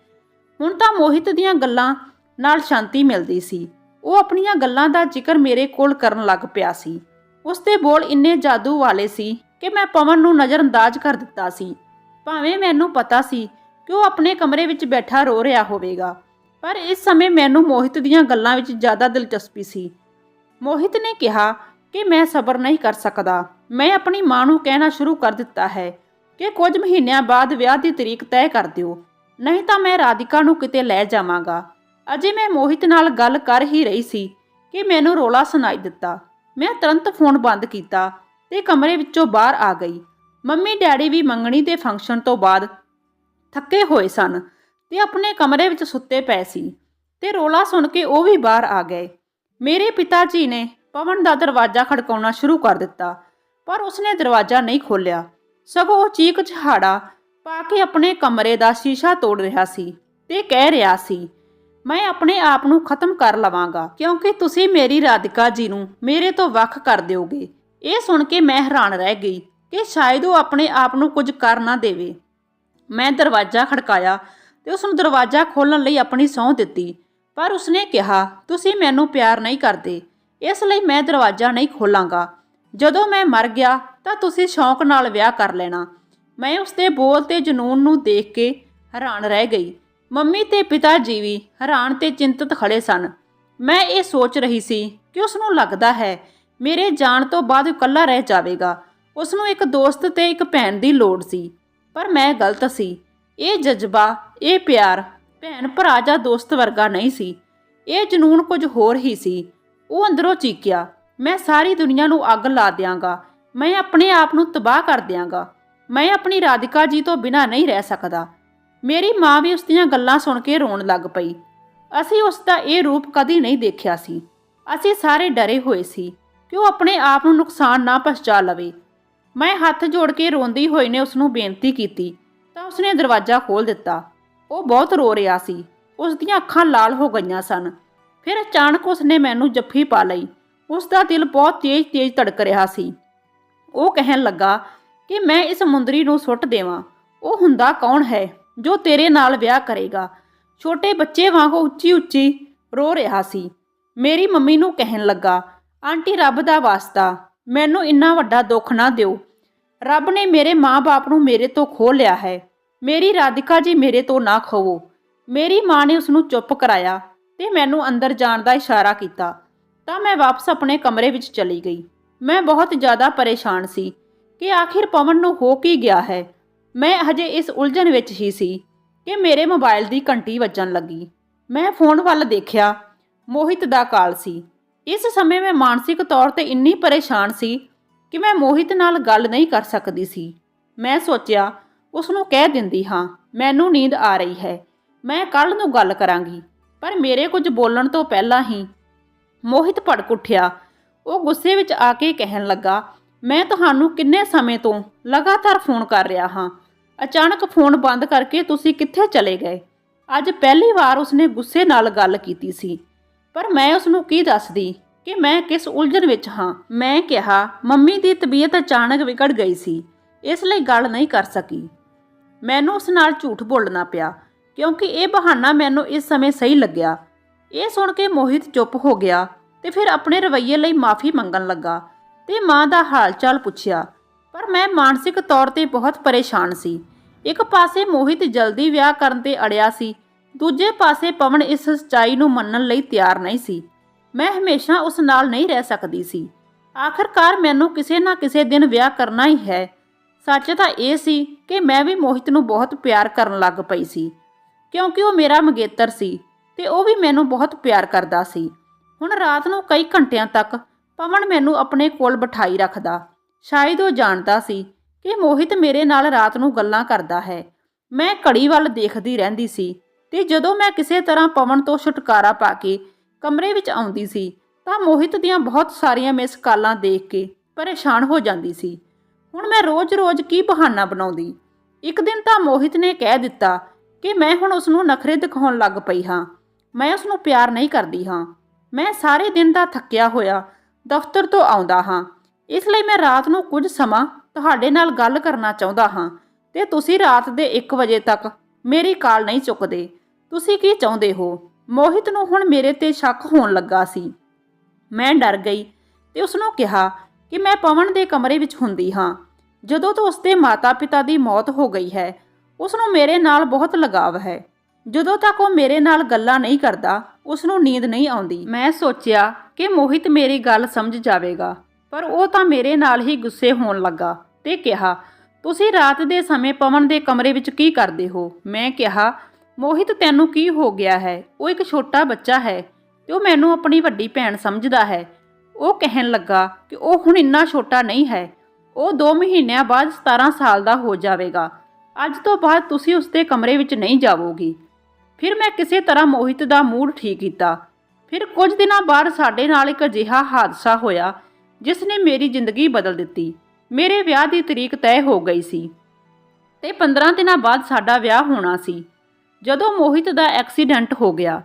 ਹੁਣ ਤਾਂ ਮੋਹਿਤ ਦੀਆਂ ਗੱਲਾਂ ਨਾਲ ਸ਼ਾਂਤੀ ਮਿਲਦੀ ਸੀ। ਉਹ ਆਪਣੀਆਂ ਗੱਲਾਂ ਦਾ ਜ਼ਿਕਰ ਮੇਰੇ ਕੋਲ ਕਰਨ ਲੱਗ ਪਿਆ ਸੀ। ਉਸ ਦੇ ਬੋਲ ਇੰਨੇ ਜਾਦੂ ਵਾਲੇ ਸੀ ਕਿ ਮੈਂ ਪਵਨ ਨੂੰ ਨਜ਼ਰਅੰਦਾਜ਼ ਕਰ ਦਿੱਤਾ ਸੀ। ਭਾਵੇਂ ਮੈਨੂੰ ਪਤਾ ਸੀ ਕਿ ਉਹ ਆਪਣੇ ਕਮਰੇ ਵਿੱਚ ਬੈਠਾ ਰੋ ਰਿਹਾ ਹੋਵੇਗਾ, ਪਰ ਇਸ ਸਮੇਂ ਮੈਨੂੰ ਮੋਹਿਤ ਦੀਆਂ ਗੱਲਾਂ ਵਿੱਚ ਜ਼ਿਆਦਾ ਦਿਲਚਸਪੀ ਸੀ। ਮੋਹਿਤ ਨੇ ਕਿਹਾ ਕਿ ਮੈਂ ਸਬਰ ਨਹੀਂ ਕਰ ਸਕਦਾ। ਮੈਂ ਆਪਣੀ ਮਾਂ ਨੂੰ ਕਹਿਣਾ ਸ਼ੁਰੂ ਕਰ ਦਿੱਤਾ ਹੈ ਕਿ ਕੁਝ ਮਹੀਨਿਆਂ ਬਾਅਦ ਵਿਆਹ ਦੀ ਤਰੀਕ ਤੈਅ ਕਰ ਦਿਓ, ਨਹੀਂ ਤਾਂ ਮੈਂ ਰਾਧਿਕਾ ਨੂੰ ਕਿਤੇ ਲੈ ਜਾਵਾਂਗਾ। ਅਜੇ ਮੈਂ ਮੋਹਿਤ ਨਾਲ ਗੱਲ ਕਰ ਹੀ ਰਹੀ ਸੀ ਕਿ ਮੈਨੂੰ ਰੋਲਾ ਸੁਣਾਈ ਦਿੱਤਾ। ਮੈਂ ਤੁਰੰਤ ਫੋਨ ਬੰਦ ਕੀਤਾ ਤੇ ਕਮਰੇ ਵਿੱਚੋਂ ਬਾਹਰ ਆ ਗਈ। ਮੰਮੀ ਡੈਡੀ ਵੀ ਮੰਗਣੀ ਦੇ ਫੰਕਸ਼ਨ ਤੋਂ ਬਾਅਦ ਥੱਕੇ ਹੋਏ ਸਨ ਤੇ ਆਪਣੇ ਕਮਰੇ ਵਿੱਚ ਸੁੱਤੇ ਪਏ ਸੀ ਤੇ ਰੋਲਾ ਸੁਣ ਕੇ ਉਹ ਵੀ ਬਾਹਰ ਆ ਗਏ। ਮੇਰੇ ਪਿਤਾ ਜੀ ਨੇ ਪਵਨ ਦਾ ਦਰਵਾਜ਼ਾ ਖੜਕਾਉਣਾ ਸ਼ੁਰੂ ਕਰ ਦਿੱਤਾ, ਪਰ ਉਸਨੇ ਦਰਵਾਜ਼ਾ ਨਹੀਂ ਖੋਲ੍ਹਿਆ। ਸਗੋਂ ਉਹ ਚੀਕ ਚਹਾੜਾ ਪਾ ਕੇ ਆਪਣੇ ਕਮਰੇ ਦਾ ਸ਼ੀਸ਼ਾ ਤੋੜ ਰਿਹਾ ਸੀ ਤੇ ਕਹਿ ਰਿਹਾ ਸੀ, ਮੈਂ ਆਪਣੇ ਆਪ ਨੂੰ ਖਤਮ ਕਰ ਲਵਾਂਗਾ, ਕਿਉਂਕਿ ਤੁਸੀਂ ਮੇਰੀ ਰਾਧਿਕਾ ਜੀ ਨੂੰ ਮੇਰੇ ਤੋਂ ਵੱਖ ਕਰ ਦਿਓਗੇ। ਇਹ ਸੁਣ ਕੇ ਮੈਂ ਹੈਰਾਨ ਰਹਿ ਗਈ ਕਿ ਸ਼ਾਇਦ ਉਹ ਆਪਣੇ ਆਪ ਨੂੰ ਕੁਝ ਕਰ ਨਾ ਦੇਵੇ। ਮੈਂ ਦਰਵਾਜ਼ਾ ਖੜਕਾਇਆ ਤੇ ਉਸ ਨੂੰ ਦਰਵਾਜ਼ਾ ਖੋਲਣ ਲਈ ਆਪਣੀ ਸਹੁੰ ਦਿੱਤੀ, ਪਰ ਉਸਨੇ ਕਿਹਾ, ਤੁਸੀਂ ਮੈਨੂੰ ਪਿਆਰ ਨਹੀਂ ਕਰਦੇ, ਇਸ ਲਈ ਮੈਂ ਦਰਵਾਜ਼ਾ ਨਹੀਂ ਖੋਲਾਂਗਾ। ਜਦੋਂ ਮੈਂ ਮਰ ਗਿਆ, ਤਾਂ ਤੁਸੀਂ ਸ਼ੌਂਕ ਨਾਲ ਵਿਆਹ ਕਰ ਲੈਣਾ। ਮੈਂ ਉਸਦੇ ਬੋਲ ਤੇ ਜਨੂਨ ਨੂੰ ਦੇਖ ਕੇ ਹੈਰਾਨ ਰਹਿ ਗਈ। ਮੰਮੀ ਤੇ ਪਿਤਾ ਜੀ ਵੀ ਹੈਰਾਨ ਤੇ ਚਿੰਤਤ ਖੜੇ ਸਨ। ਮੈਂ ਇਹ ਸੋਚ ਰਹੀ ਸੀ ਕਿ ਉਸ ਨੂੰ ਲੱਗਦਾ ਹੈ, ਮੇਰੇ ਜਾਣ ਤੋਂ ਬਾਅਦ ਇਕੱਲਾ ਰਹਿ ਜਾਵੇਗਾ। ਉਸ ਨੂੰ ਇੱਕ ਦੋਸਤ ਤੇ ਇੱਕ ਭੈਣ ਦੀ ਲੋੜ ਸੀ। ਪਰ ਮੈਂ ਗਲਤ ਸੀ। ਇਹ ਜਜ਼ਬਾ, ਇਹ ਪਿਆਰ ਭੈਣ ਭਰਾ ਜਾਂ ਦੋਸਤ ਵਰਗਾ ਨਹੀਂ ਸੀ। ਇਹ ਜਨੂਨ ਕੁਝ ਹੋਰ ਹੀ ਸੀ। ਉਹ ਅੰਦਰੋਂ ਚੀਕਿਆ, ਮੈਂ ਸਾਰੀ ਦੁਨੀਆ ਨੂੰ ਅੱਗ ਲਾ ਦਿਆਂਗਾ। ਮੈਂ ਆਪਣੇ ਆਪ ਨੂੰ ਤਬਾਹ ਕਰ ਦਿਆਂਗਾ। ਮੈਂ ਆਪਣੀ ਰਾਧਿਕਾ ਜੀ ਤੋਂ ਬਿਨਾਂ ਨਹੀਂ ਰਹਿ ਸਕਦਾ। ਮੇਰੀ ਮਾਂ ਵੀ ਉਸ ਦੀਆਂ ਗੱਲਾਂ ਸੁਣ ਕੇ ਰੋਣ ਲੱਗ ਪਈ। ਅਸੀਂ ਉਸ ਦਾ ਇਹ ਰੂਪ ਕਦੀ ਨਹੀਂ ਦੇਖਿਆ ਸੀ। ਅਸੀਂ ਸਾਰੇ ਡਰੇ ਹੋਏ ਸੀ ਕਿ ਉਹ ਆਪਣੇ ਆਪ ਨੂੰ ਨੁਕਸਾਨ ਨਾ ਪਹੁੰਚਾ ਲਵੇ। ਮੈਂ ਹੱਥ ਜੋੜ ਕੇ ਰੋਂਦੀ ਹੋਈ ਨੇ ਉਸ ਨੂੰ ਬੇਨਤੀ ਕੀਤੀ, ਤਾਂ ਉਸਨੇ ਦਰਵਾਜ਼ਾ ਖੋਲ੍ਹ ਦਿੱਤਾ। ਉਹ ਬਹੁਤ ਰੋ ਰਿਹਾ ਸੀ। ਉਸ ਦੀਆਂ ਅੱਖਾਂ ਲਾਲ ਹੋ ਗਈਆਂ ਸਨ। ਫਿਰ ਅਚਾਨਕ ਉਸਨੇ ਮੈਨੂੰ ਜੱਫੀ ਪਾ ਲਈ। ਉਸ ਦਾ ਦਿਲ ਬਹੁਤ ਤੇਜ਼-ਤੇਜ਼ ਧੜਕ ਰਿਹਾ ਸੀ। ਉਹ ਕਹਿਣ ਲੱਗਾ ਕਿ ਮੈਂ ਇਸ ਮੁੰਦਰੀ ਨੂੰ ਸੁੱਟ ਦੇਵਾਂ। ਉਹ ਹੁੰਦਾ ਕੌਣ ਹੈ ਜੋ ਤੇਰੇ ਨਾਲ ਵਿਆਹ ਕਰੇਗਾ? ਛੋਟੇ ਬੱਚੇ ਵਾਂਗ ਉੱਚੀ-ਉੱਚੀ ਰੋ ਰਿਹਾ ਸੀ। ਮੇਰੀ ਮੰਮੀ ਨੂੰ ਕਹਿਣ ਲੱਗਾ, ਆਂਟੀ, ਰੱਬ ਦਾ ਵਾਸਤਾ। ਮੈਨੂੰ ਇੰਨਾ ਵੱਡਾ ਦੁੱਖ ਨਾ ਦਿਓ। ਰੱਬ ਨੇ ਮੇਰੇ ਮਾਂ-ਬਾਪ ਨੂੰ ਮੇਰੇ ਤੋਂ ਖੋਹ ਲਿਆ ਹੈ। ਮੇਰੀ ਰਾਧਿਕਾ ਜੀ ਮੇਰੇ ਤੋਂ ਨਾ ਖੋਵੋ। ਮੇਰੀ ਮਾਂ ਨੇ ਉਸ ਨੂੰ ਚੁੱਪ ਕਰਾਇਆ ਤੇ ਮੈਨੂੰ ਅੰਦਰ ਜਾਣ ਦਾ ਇਸ਼ਾਰਾ ਕੀਤਾ। ਤਾਂ ਮੈਂ ਵਾਪਸ ਆਪਣੇ ਕਮਰੇ ਵਿੱਚ ਚਲੀ ਗਈ। ਮੈਂ ਬਹੁਤ ਜ਼ਿਆਦਾ ਪਰੇਸ਼ਾਨ ਸੀ ਕਿ ਆਖਿਰ ਪਵਨ ਨੂੰ ਹੋ ਕੀ ਗਿਆ ਹੈ। ਮੈਂ ਹਜੇ ਇਸ ਉਲਝਣ ਵਿੱਚ ਹੀ ਸੀ ਕਿ ਮੇਰੇ ਮੋਬਾਈਲ ਦੀ ਘੰਟੀ ਵੱਜਣ ਲੱਗੀ। ਮੈਂ ਫੋਨ ਵੱਲ ਦੇਖਿਆ। ਮੋਹਿਤ ਦਾ ਕਾਲ ਸੀ। ਇਸ ਸਮੇਂ ਮੈਂ ਮਾਨਸਿਕ ਤੌਰ ਤੇ ਇੰਨੀ ਪਰੇਸ਼ਾਨ ਸੀ ਕਿ ਮੈਂ ਮੋਹਿਤ ਨਾਲ ਗੱਲ ਨਹੀਂ ਕਰ ਸਕਦੀ ਸੀ। ਮੈਂ ਸੋਚਿਆ ਉਸ ਨੂੰ ਕਹਿ ਦਿੰਦੀ ਹਾਂ, ਮੈਨੂੰ ਨੀਂਦ ਆ ਰਹੀ ਹੈ। ਮੈਂ ਕੱਲ ਨੂੰ ਗੱਲ ਕਰਾਂਗੀ। ਪਰ ਮੇਰੇ ਕੁਝ ਬੋਲਣ ਤੋਂ ਪਹਿਲਾਂ ਹੀ ਮੋਹਿਤ ਭੜਕ ਉੱਠਿਆ। ਉਹ ਗੁੱਸੇ ਵਿੱਚ ਆ ਕੇ ਕਹਿਣ ਲੱਗਾ, ਮੈਂ ਤੁਹਾਨੂੰ ਕਿੰਨੇ ਸਮੇਂ ਤੋਂ ਲਗਾਤਾਰ ਫੋਨ ਕਰ ਰਿਹਾ ਹਾਂ। ਅਚਾਨਕ ਫੋਨ ਬੰਦ ਕਰਕੇ ਤੁਸੀਂ ਕਿੱਥੇ ਚਲੇ ਗਏ? ਅੱਜ ਪਹਿਲੀ ਵਾਰ ਉਸਨੇ ਗੁੱਸੇ ਨਾਲ ਗੱਲ ਕੀਤੀ ਸੀ। ਪਰ ਮੈਂ ਉਸ ਨੂੰ ਕੀ ਦੱਸਦੀ ਕਿ ਮੈਂ ਕਿਸ ਉਲਝਣ ਵਿੱਚ ਹਾਂ? ਮੈਂ ਕਿਹਾ, ਮੰਮੀ ਦੀ ਤਬੀਅਤ ਅਚਾਨਕ ਵਿਗੜ ਗਈ ਸੀ, ਇਸ ਲਈ ਗੱਲ ਨਹੀਂ ਕਰ ਸਕੀ। ਮੈਨੂੰ ਉਸ ਨਾਲ ਝੂਠ ਬੋਲਣਾ ਪਿਆ, ਕਿਉਂਕਿ ਇਹ ਬਹਾਨਾ ਮੈਨੂੰ ਇਸ ਸਮੇਂ ਸਹੀ ਲੱਗਿਆ। ਇਹ ਸੁਣ ਕੇ ਮੋਹਿਤ ਚੁੱਪ ਹੋ ਗਿਆ ਤੇ ਫਿਰ ਆਪਣੇ ਰਵੱਈਏ ਲਈ ਮਾਫੀ ਮੰਗਣ ਲੱਗਾ ਤੇ ਮਾਂ ਦਾ ਹਾਲ ਚਾਲ ਪੁੱਛਿਆ। ਪਰ ਮੈਂ ਮਾਨਸਿਕ ਤੌਰ ਤੇ ਬਹੁਤ ਪਰੇਸ਼ਾਨ ਸੀ। ਇੱਕ ਪਾਸੇ ਮੋਹਿਤ ਜਲਦੀ ਵਿਆਹ ਕਰਨ ਤੇ ਅੜਿਆ ਸੀ ਦੂਜੇ ਪਾਸੇ ਪਵਨ ਇਸ ਸੱਚਾਈ ਨੂੰ ਮੰਨਣ ਲਈ ਤਿਆਰ ਨਹੀਂ ਸੀ। ਮੈਂ ਹਮੇਸ਼ਾ ਉਸ ਨਾਲ ਨਹੀਂ ਰਹਿ ਸਕਦੀ ਸੀ। ਆਖਰਕਾਰ ਮੈਨੂੰ ਕਿਸੇ ਨਾ ਕਿਸੇ ਦਿਨ ਵਿਆਹ ਕਰਨਾ ਹੀ ਹੈ। ਸੱਚ ਤਾਂ ਇਹ ਸੀ ਕਿ ਮੈਂ ਵੀ ਮੋਹਿਤ ਨੂੰ ਬਹੁਤ ਪਿਆਰ ਕਰਨ ਲੱਗ ਪਈ ਸੀ। ਕਿਉਂਕਿ ਉਹ ਮੇਰਾ ਮੰਗੇਤਰ ਸੀ ਤੇ ਉਹ ਵੀ ਮੈਨੂੰ ਬਹੁਤ ਪਿਆਰ ਕਰਦਾ ਸੀ। ਹੁਣ ਰਾਤ ਨੂੰ ਕਈ ਘੰਟਿਆਂ ਤੱਕ ਪਵਨ ਮੈਨੂੰ ਆਪਣੇ ਕੋਲ ਬਿਠਾਈ ਰੱਖਦਾ। ਸ਼ਾਇਦ ਉਹ ਜਾਣਦਾ ਸੀ ਕਿ ਮੋਹਿਤ ਮੇਰੇ ਨਾਲ ਰਾਤ ਨੂੰ ਗੱਲਾਂ ਕਰਦਾ ਹੈ। ਮੈਂ ਘੜੀ ਵੱਲ ਦੇਖਦੀ ਰਹਿੰਦੀ ਸੀ। ਤੇ ਜਦੋਂ ਮੈਂ ਕਿਸੇ ਤਰ੍ਹਾਂ ਪਵਨ ਤੋਂ ਛੁਟਕਾਰਾ ਪਾ ਕੇ ਕਮਰੇ ਵਿੱਚ ਆਉਂਦੀ ਸੀ, ਤਾਂ ਮੋਹਿਤ ਦੀਆਂ ਬਹੁਤ ਸਾਰੀਆਂ ਮਿਸ ਕਾਲਾਂ ਦੇਖ ਕੇ ਪਰੇਸ਼ਾਨ ਹੋ ਜਾਂਦੀ ਸੀ। ਹੁਣ ਮੈਂ ਰੋਜ਼-ਰੋਜ਼ ਕੀ ਬਹਾਨਾ ਬਣਾਉਂਦੀ? ਇੱਕ ਦਿਨ ਤਾਂ ਮੋਹਿਤ ਨੇ ਕਹਿ ਦਿੱਤਾ ਕਿ ਮੈਂ ਹੁਣ ਉਸ ਨੂੰ ਨਖਰੇ ਦਿਖਾਉਣ ਲੱਗ ਪਈ ਹਾਂ। ਮੈਂ ਉਸ ਨੂੰ ਪਿਆਰ ਨਹੀਂ ਕਰਦੀ ਹਾਂ। ਮੈਂ ਸਾਰੇ ਦਿਨ ਦਾ ਥੱਕਿਆ ਹੋਇਆ ਦਫ਼ਤਰ ਤੋਂ ਆਉਂਦਾ ਹਾਂ। ਇਸ ਲਈ ਮੈਂ ਰਾਤ ਨੂੰ ਕੁਝ ਸਮਾਂ ਤੁਹਾਡੇ ਨਾਲ ਗੱਲ ਕਰਨਾ ਚਾਹੁੰਦਾ ਹਾਂ ਤੇ ਤੁਸੀਂ ਰਾਤ ਦੇ 1 ਵਜੇ ਤੱਕ ਮੇਰੀ ਕਾਲ ਨਹੀਂ ਚੁੱਕਦੇ। ਤੁਸੀਂ ਕੀ ਚਾਹੁੰਦੇ ਹੋ? ਮੋਹਿਤ ਨੂੰ ਹੁਣ ਮੇਰੇ ਤੇ ਸ਼ੱਕ ਹੋਣ ਲੱਗਾ ਸੀ। ਮੈਂ ਡਰ ਗਈ ਤੇ ਉਸ ਨੂੰ ਕਿਹਾ ਕਿ ਮੈਂ ਪਵਨ ਦੇ ਕਮਰੇ ਵਿੱਚ ਹੁੰਦੀ ਹਾਂ। ਜਦੋਂ ਤੋਂ ਉਸਦੇ ਮਾਤਾ-ਪਿਤਾ ਦੀ ਮੌਤ ਹੋ ਗਈ ਹੈ ਉਸ ਨੂੰ ਮੇਰੇ ਨਾਲ ਬਹੁਤ ਲਗਾਵ ਹੈ। ਜਦੋਂ ਤੱਕ ਉਹ ਮੇਰੇ ਨਾਲ ਗੱਲਾਂ ਨਹੀਂ ਕਰਦਾ ਉਸ ਨੂੰ ਨੀਂਦ ਨਹੀਂ ਆਉਂਦੀ। ਮੈਂ ਸੋਚਿਆ ਕਿ ਮੋਹਿਤ ਮੇਰੀ ਗੱਲ ਸਮਝ ਜਾਵੇਗਾ, ਪਰ ਉਹ ਤਾਂ ਮੇਰੇ ਨਾਲ ਹੀ ਗੁੱਸੇ ਹੋਣ ਲੱਗਾ ਤੇ ਕਿਹਾ, ਤੁਸੀਂ ਰਾਤ ਦੇ ਸਮੇਂ ਪਵਨ ਦੇ ਕਮਰੇ ਵਿੱਚ ਕੀ ਕਰਦੇ ਹੋ? ਮੈਂ ਕਿਹਾ ਮੋਹਿਤ, ਤੈਨੂੰ ਕੀ ਹੋ ਗਿਆ ਹੈ? ਉਹ ਇੱਕ ਛੋਟਾ ਬੱਚਾ ਹੈ ਤੇ ਉਹ ਮੈਨੂੰ ਆਪਣੀ ਵੱਡੀ ਭੈਣ ਸਮਝਦਾ ਹੈ। ਉਹ ਕਹਿਣ ਲੱਗਾ ਕਿ ਉਹ ਹੁਣ ਇੰਨਾ ਛੋਟਾ ਨਹੀਂ ਹੈ। ਉਹ 2 ਮਹੀਨਿਆਂ ਬਾਅਦ 17 ਸਾਲ ਦਾ ਹੋ ਜਾਵੇਗਾ। ਅੱਜ ਤੋਂ ਬਾਅਦ ਤੁਸੀਂ ਉਸਦੇ ਕਮਰੇ ਵਿੱਚ ਨਹੀਂ ਜਾਵੋਗੀ। ਫਿਰ ਮੈਂ ਕਿਸੇ ਤਰ੍ਹਾਂ ਮੋਹਿਤ ਦਾ ਮੂਡ ਠੀਕ ਕੀਤਾ। ਫਿਰ ਕੁਝ ਦਿਨਾਂ ਬਾਅਦ ਸਾਡੇ ਨਾਲ ਇੱਕ ਅਜਿਹਾ ਹਾਦਸਾ ਹੋਇਆ, ਜਿਸ ਨੇ ਮੇਰੀ ਜ਼ਿੰਦਗੀ ਬਦਲ ਦਿੱਤੀ। ਮੇਰੇ ਵਿਆਹ ਦੀ ਤਰੀਕ ਤੈਅ ਹੋ ਗਈ ਸੀ ਤੇ 15 ਦਿਨਾਂ ਬਾਅਦ ਸਾਡਾ ਵਿਆਹ ਹੋਣਾ ਸੀ। ਜਦੋਂ ਮੋਹਿਤ ਦਾ ਐਕਸੀਡੈਂਟ ਹੋ ਗਿਆ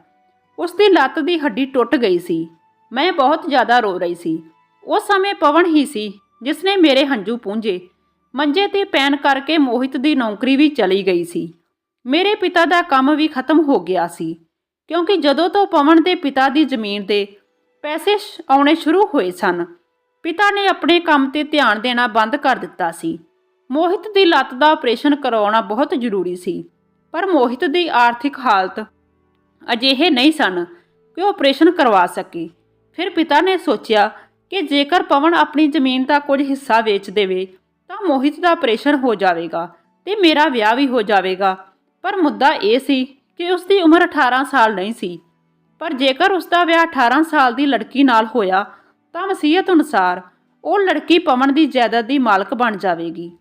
ਉਸ ਦੀ ਲੱਤ ਦੀ ਹੱਡੀ ਟੁੱਟ ਗਈ ਸੀ। ਮੈਂ ਬਹੁਤ ਜ਼ਿਆਦਾ ਰੋ ਰਹੀ ਸੀ। ਉਸ ਸਮੇਂ ਪਵਨ ਹੀ ਸੀ ਜਿਸ ਨੇ ਮੇਰੇ ਹੰਝੂ ਪੂੰਝੇ। ਮੰਜੇ ਤੇ ਪੈਣ ਕਰਕੇ ਮੋਹਿਤ ਦੀ ਨੌਕਰੀ ਵੀ ਚਲੀ ਗਈ ਸੀ। ਮੇਰੇ ਪਿਤਾ ਦਾ ਕੰਮ ਵੀ ਖਤਮ ਹੋ ਗਿਆ ਸੀ, ਕਿਉਂਕਿ ਜਦੋਂ ਤੋਂ ਪਵਨ ਦੇ ਪਿਤਾ ਦੀ ਜ਼ਮੀਨ ਦੇ ਪੈਸੇ ਆਉਣੇ ਸ਼ੁਰੂ ਹੋਏ ਸਨ, ਪਿਤਾ ਨੇ ਆਪਣੇ ਕੰਮ ਤੇ ਧਿਆਨ ਦੇਣਾ ਬੰਦ ਕਰ ਦਿੱਤਾ ਸੀ। ਮੋਹਿਤ ਦੀ ਲੱਤ ਦਾ ਆਪਰੇਸ਼ਨ ਕਰਵਾਉਣਾ ਬਹੁਤ ਜ਼ਰੂਰੀ ਸੀ। ਪਰ ਮੋਹਿਤ ਦੀ ਆਰਥਿਕ ਹਾਲਤ ਅਜਿਹੇ ਨਹੀਂ ਸਨ ਕਿ ਉਹ ਆਪਰੇਸ਼ਨ ਕਰਵਾ ਸਕੇ। ਫਿਰ ਪਿਤਾ ਨੇ ਸੋਚਿਆ ਕਿ ਜੇਕਰ ਪਵਨ ਆਪਣੀ ਜ਼ਮੀਨ ਦਾ ਕੁਝ ਹਿੱਸਾ ਵੇਚ ਦੇਵੇ, ਤਾਂ ਮੋਹਿਤ ਦਾ ਆਪਰੇਸ਼ਨ ਹੋ ਜਾਵੇਗਾ ਤੇ ਮੇਰਾ ਵਿਆਹ ਵੀ ਹੋ ਜਾਵੇਗਾ। ਪਰ ਮੁੱਦਾ ਇਹ ਸੀ ਕਿ ਉਸ ਦੀ ਉਮਰ 18 ਸਾਲ ਨਹੀਂ ਸੀ। ਪਰ ਜੇਕਰ ਉਸ ਦਾ ਵਿਆਹ 18 ਸਾਲ ਦੀ ਲੜਕੀ ਨਾਲ ਹੋਇਆ, ਤਾਂ ਵਸੀਅਤ ਅਨੁਸਾਰ ਉਹ ਲੜਕੀ ਪਵਨ ਦੀ ਜਾਇਦਾਦ ਦੀ ਮਾਲਕ ਬਣ ਜਾਵੇਗੀ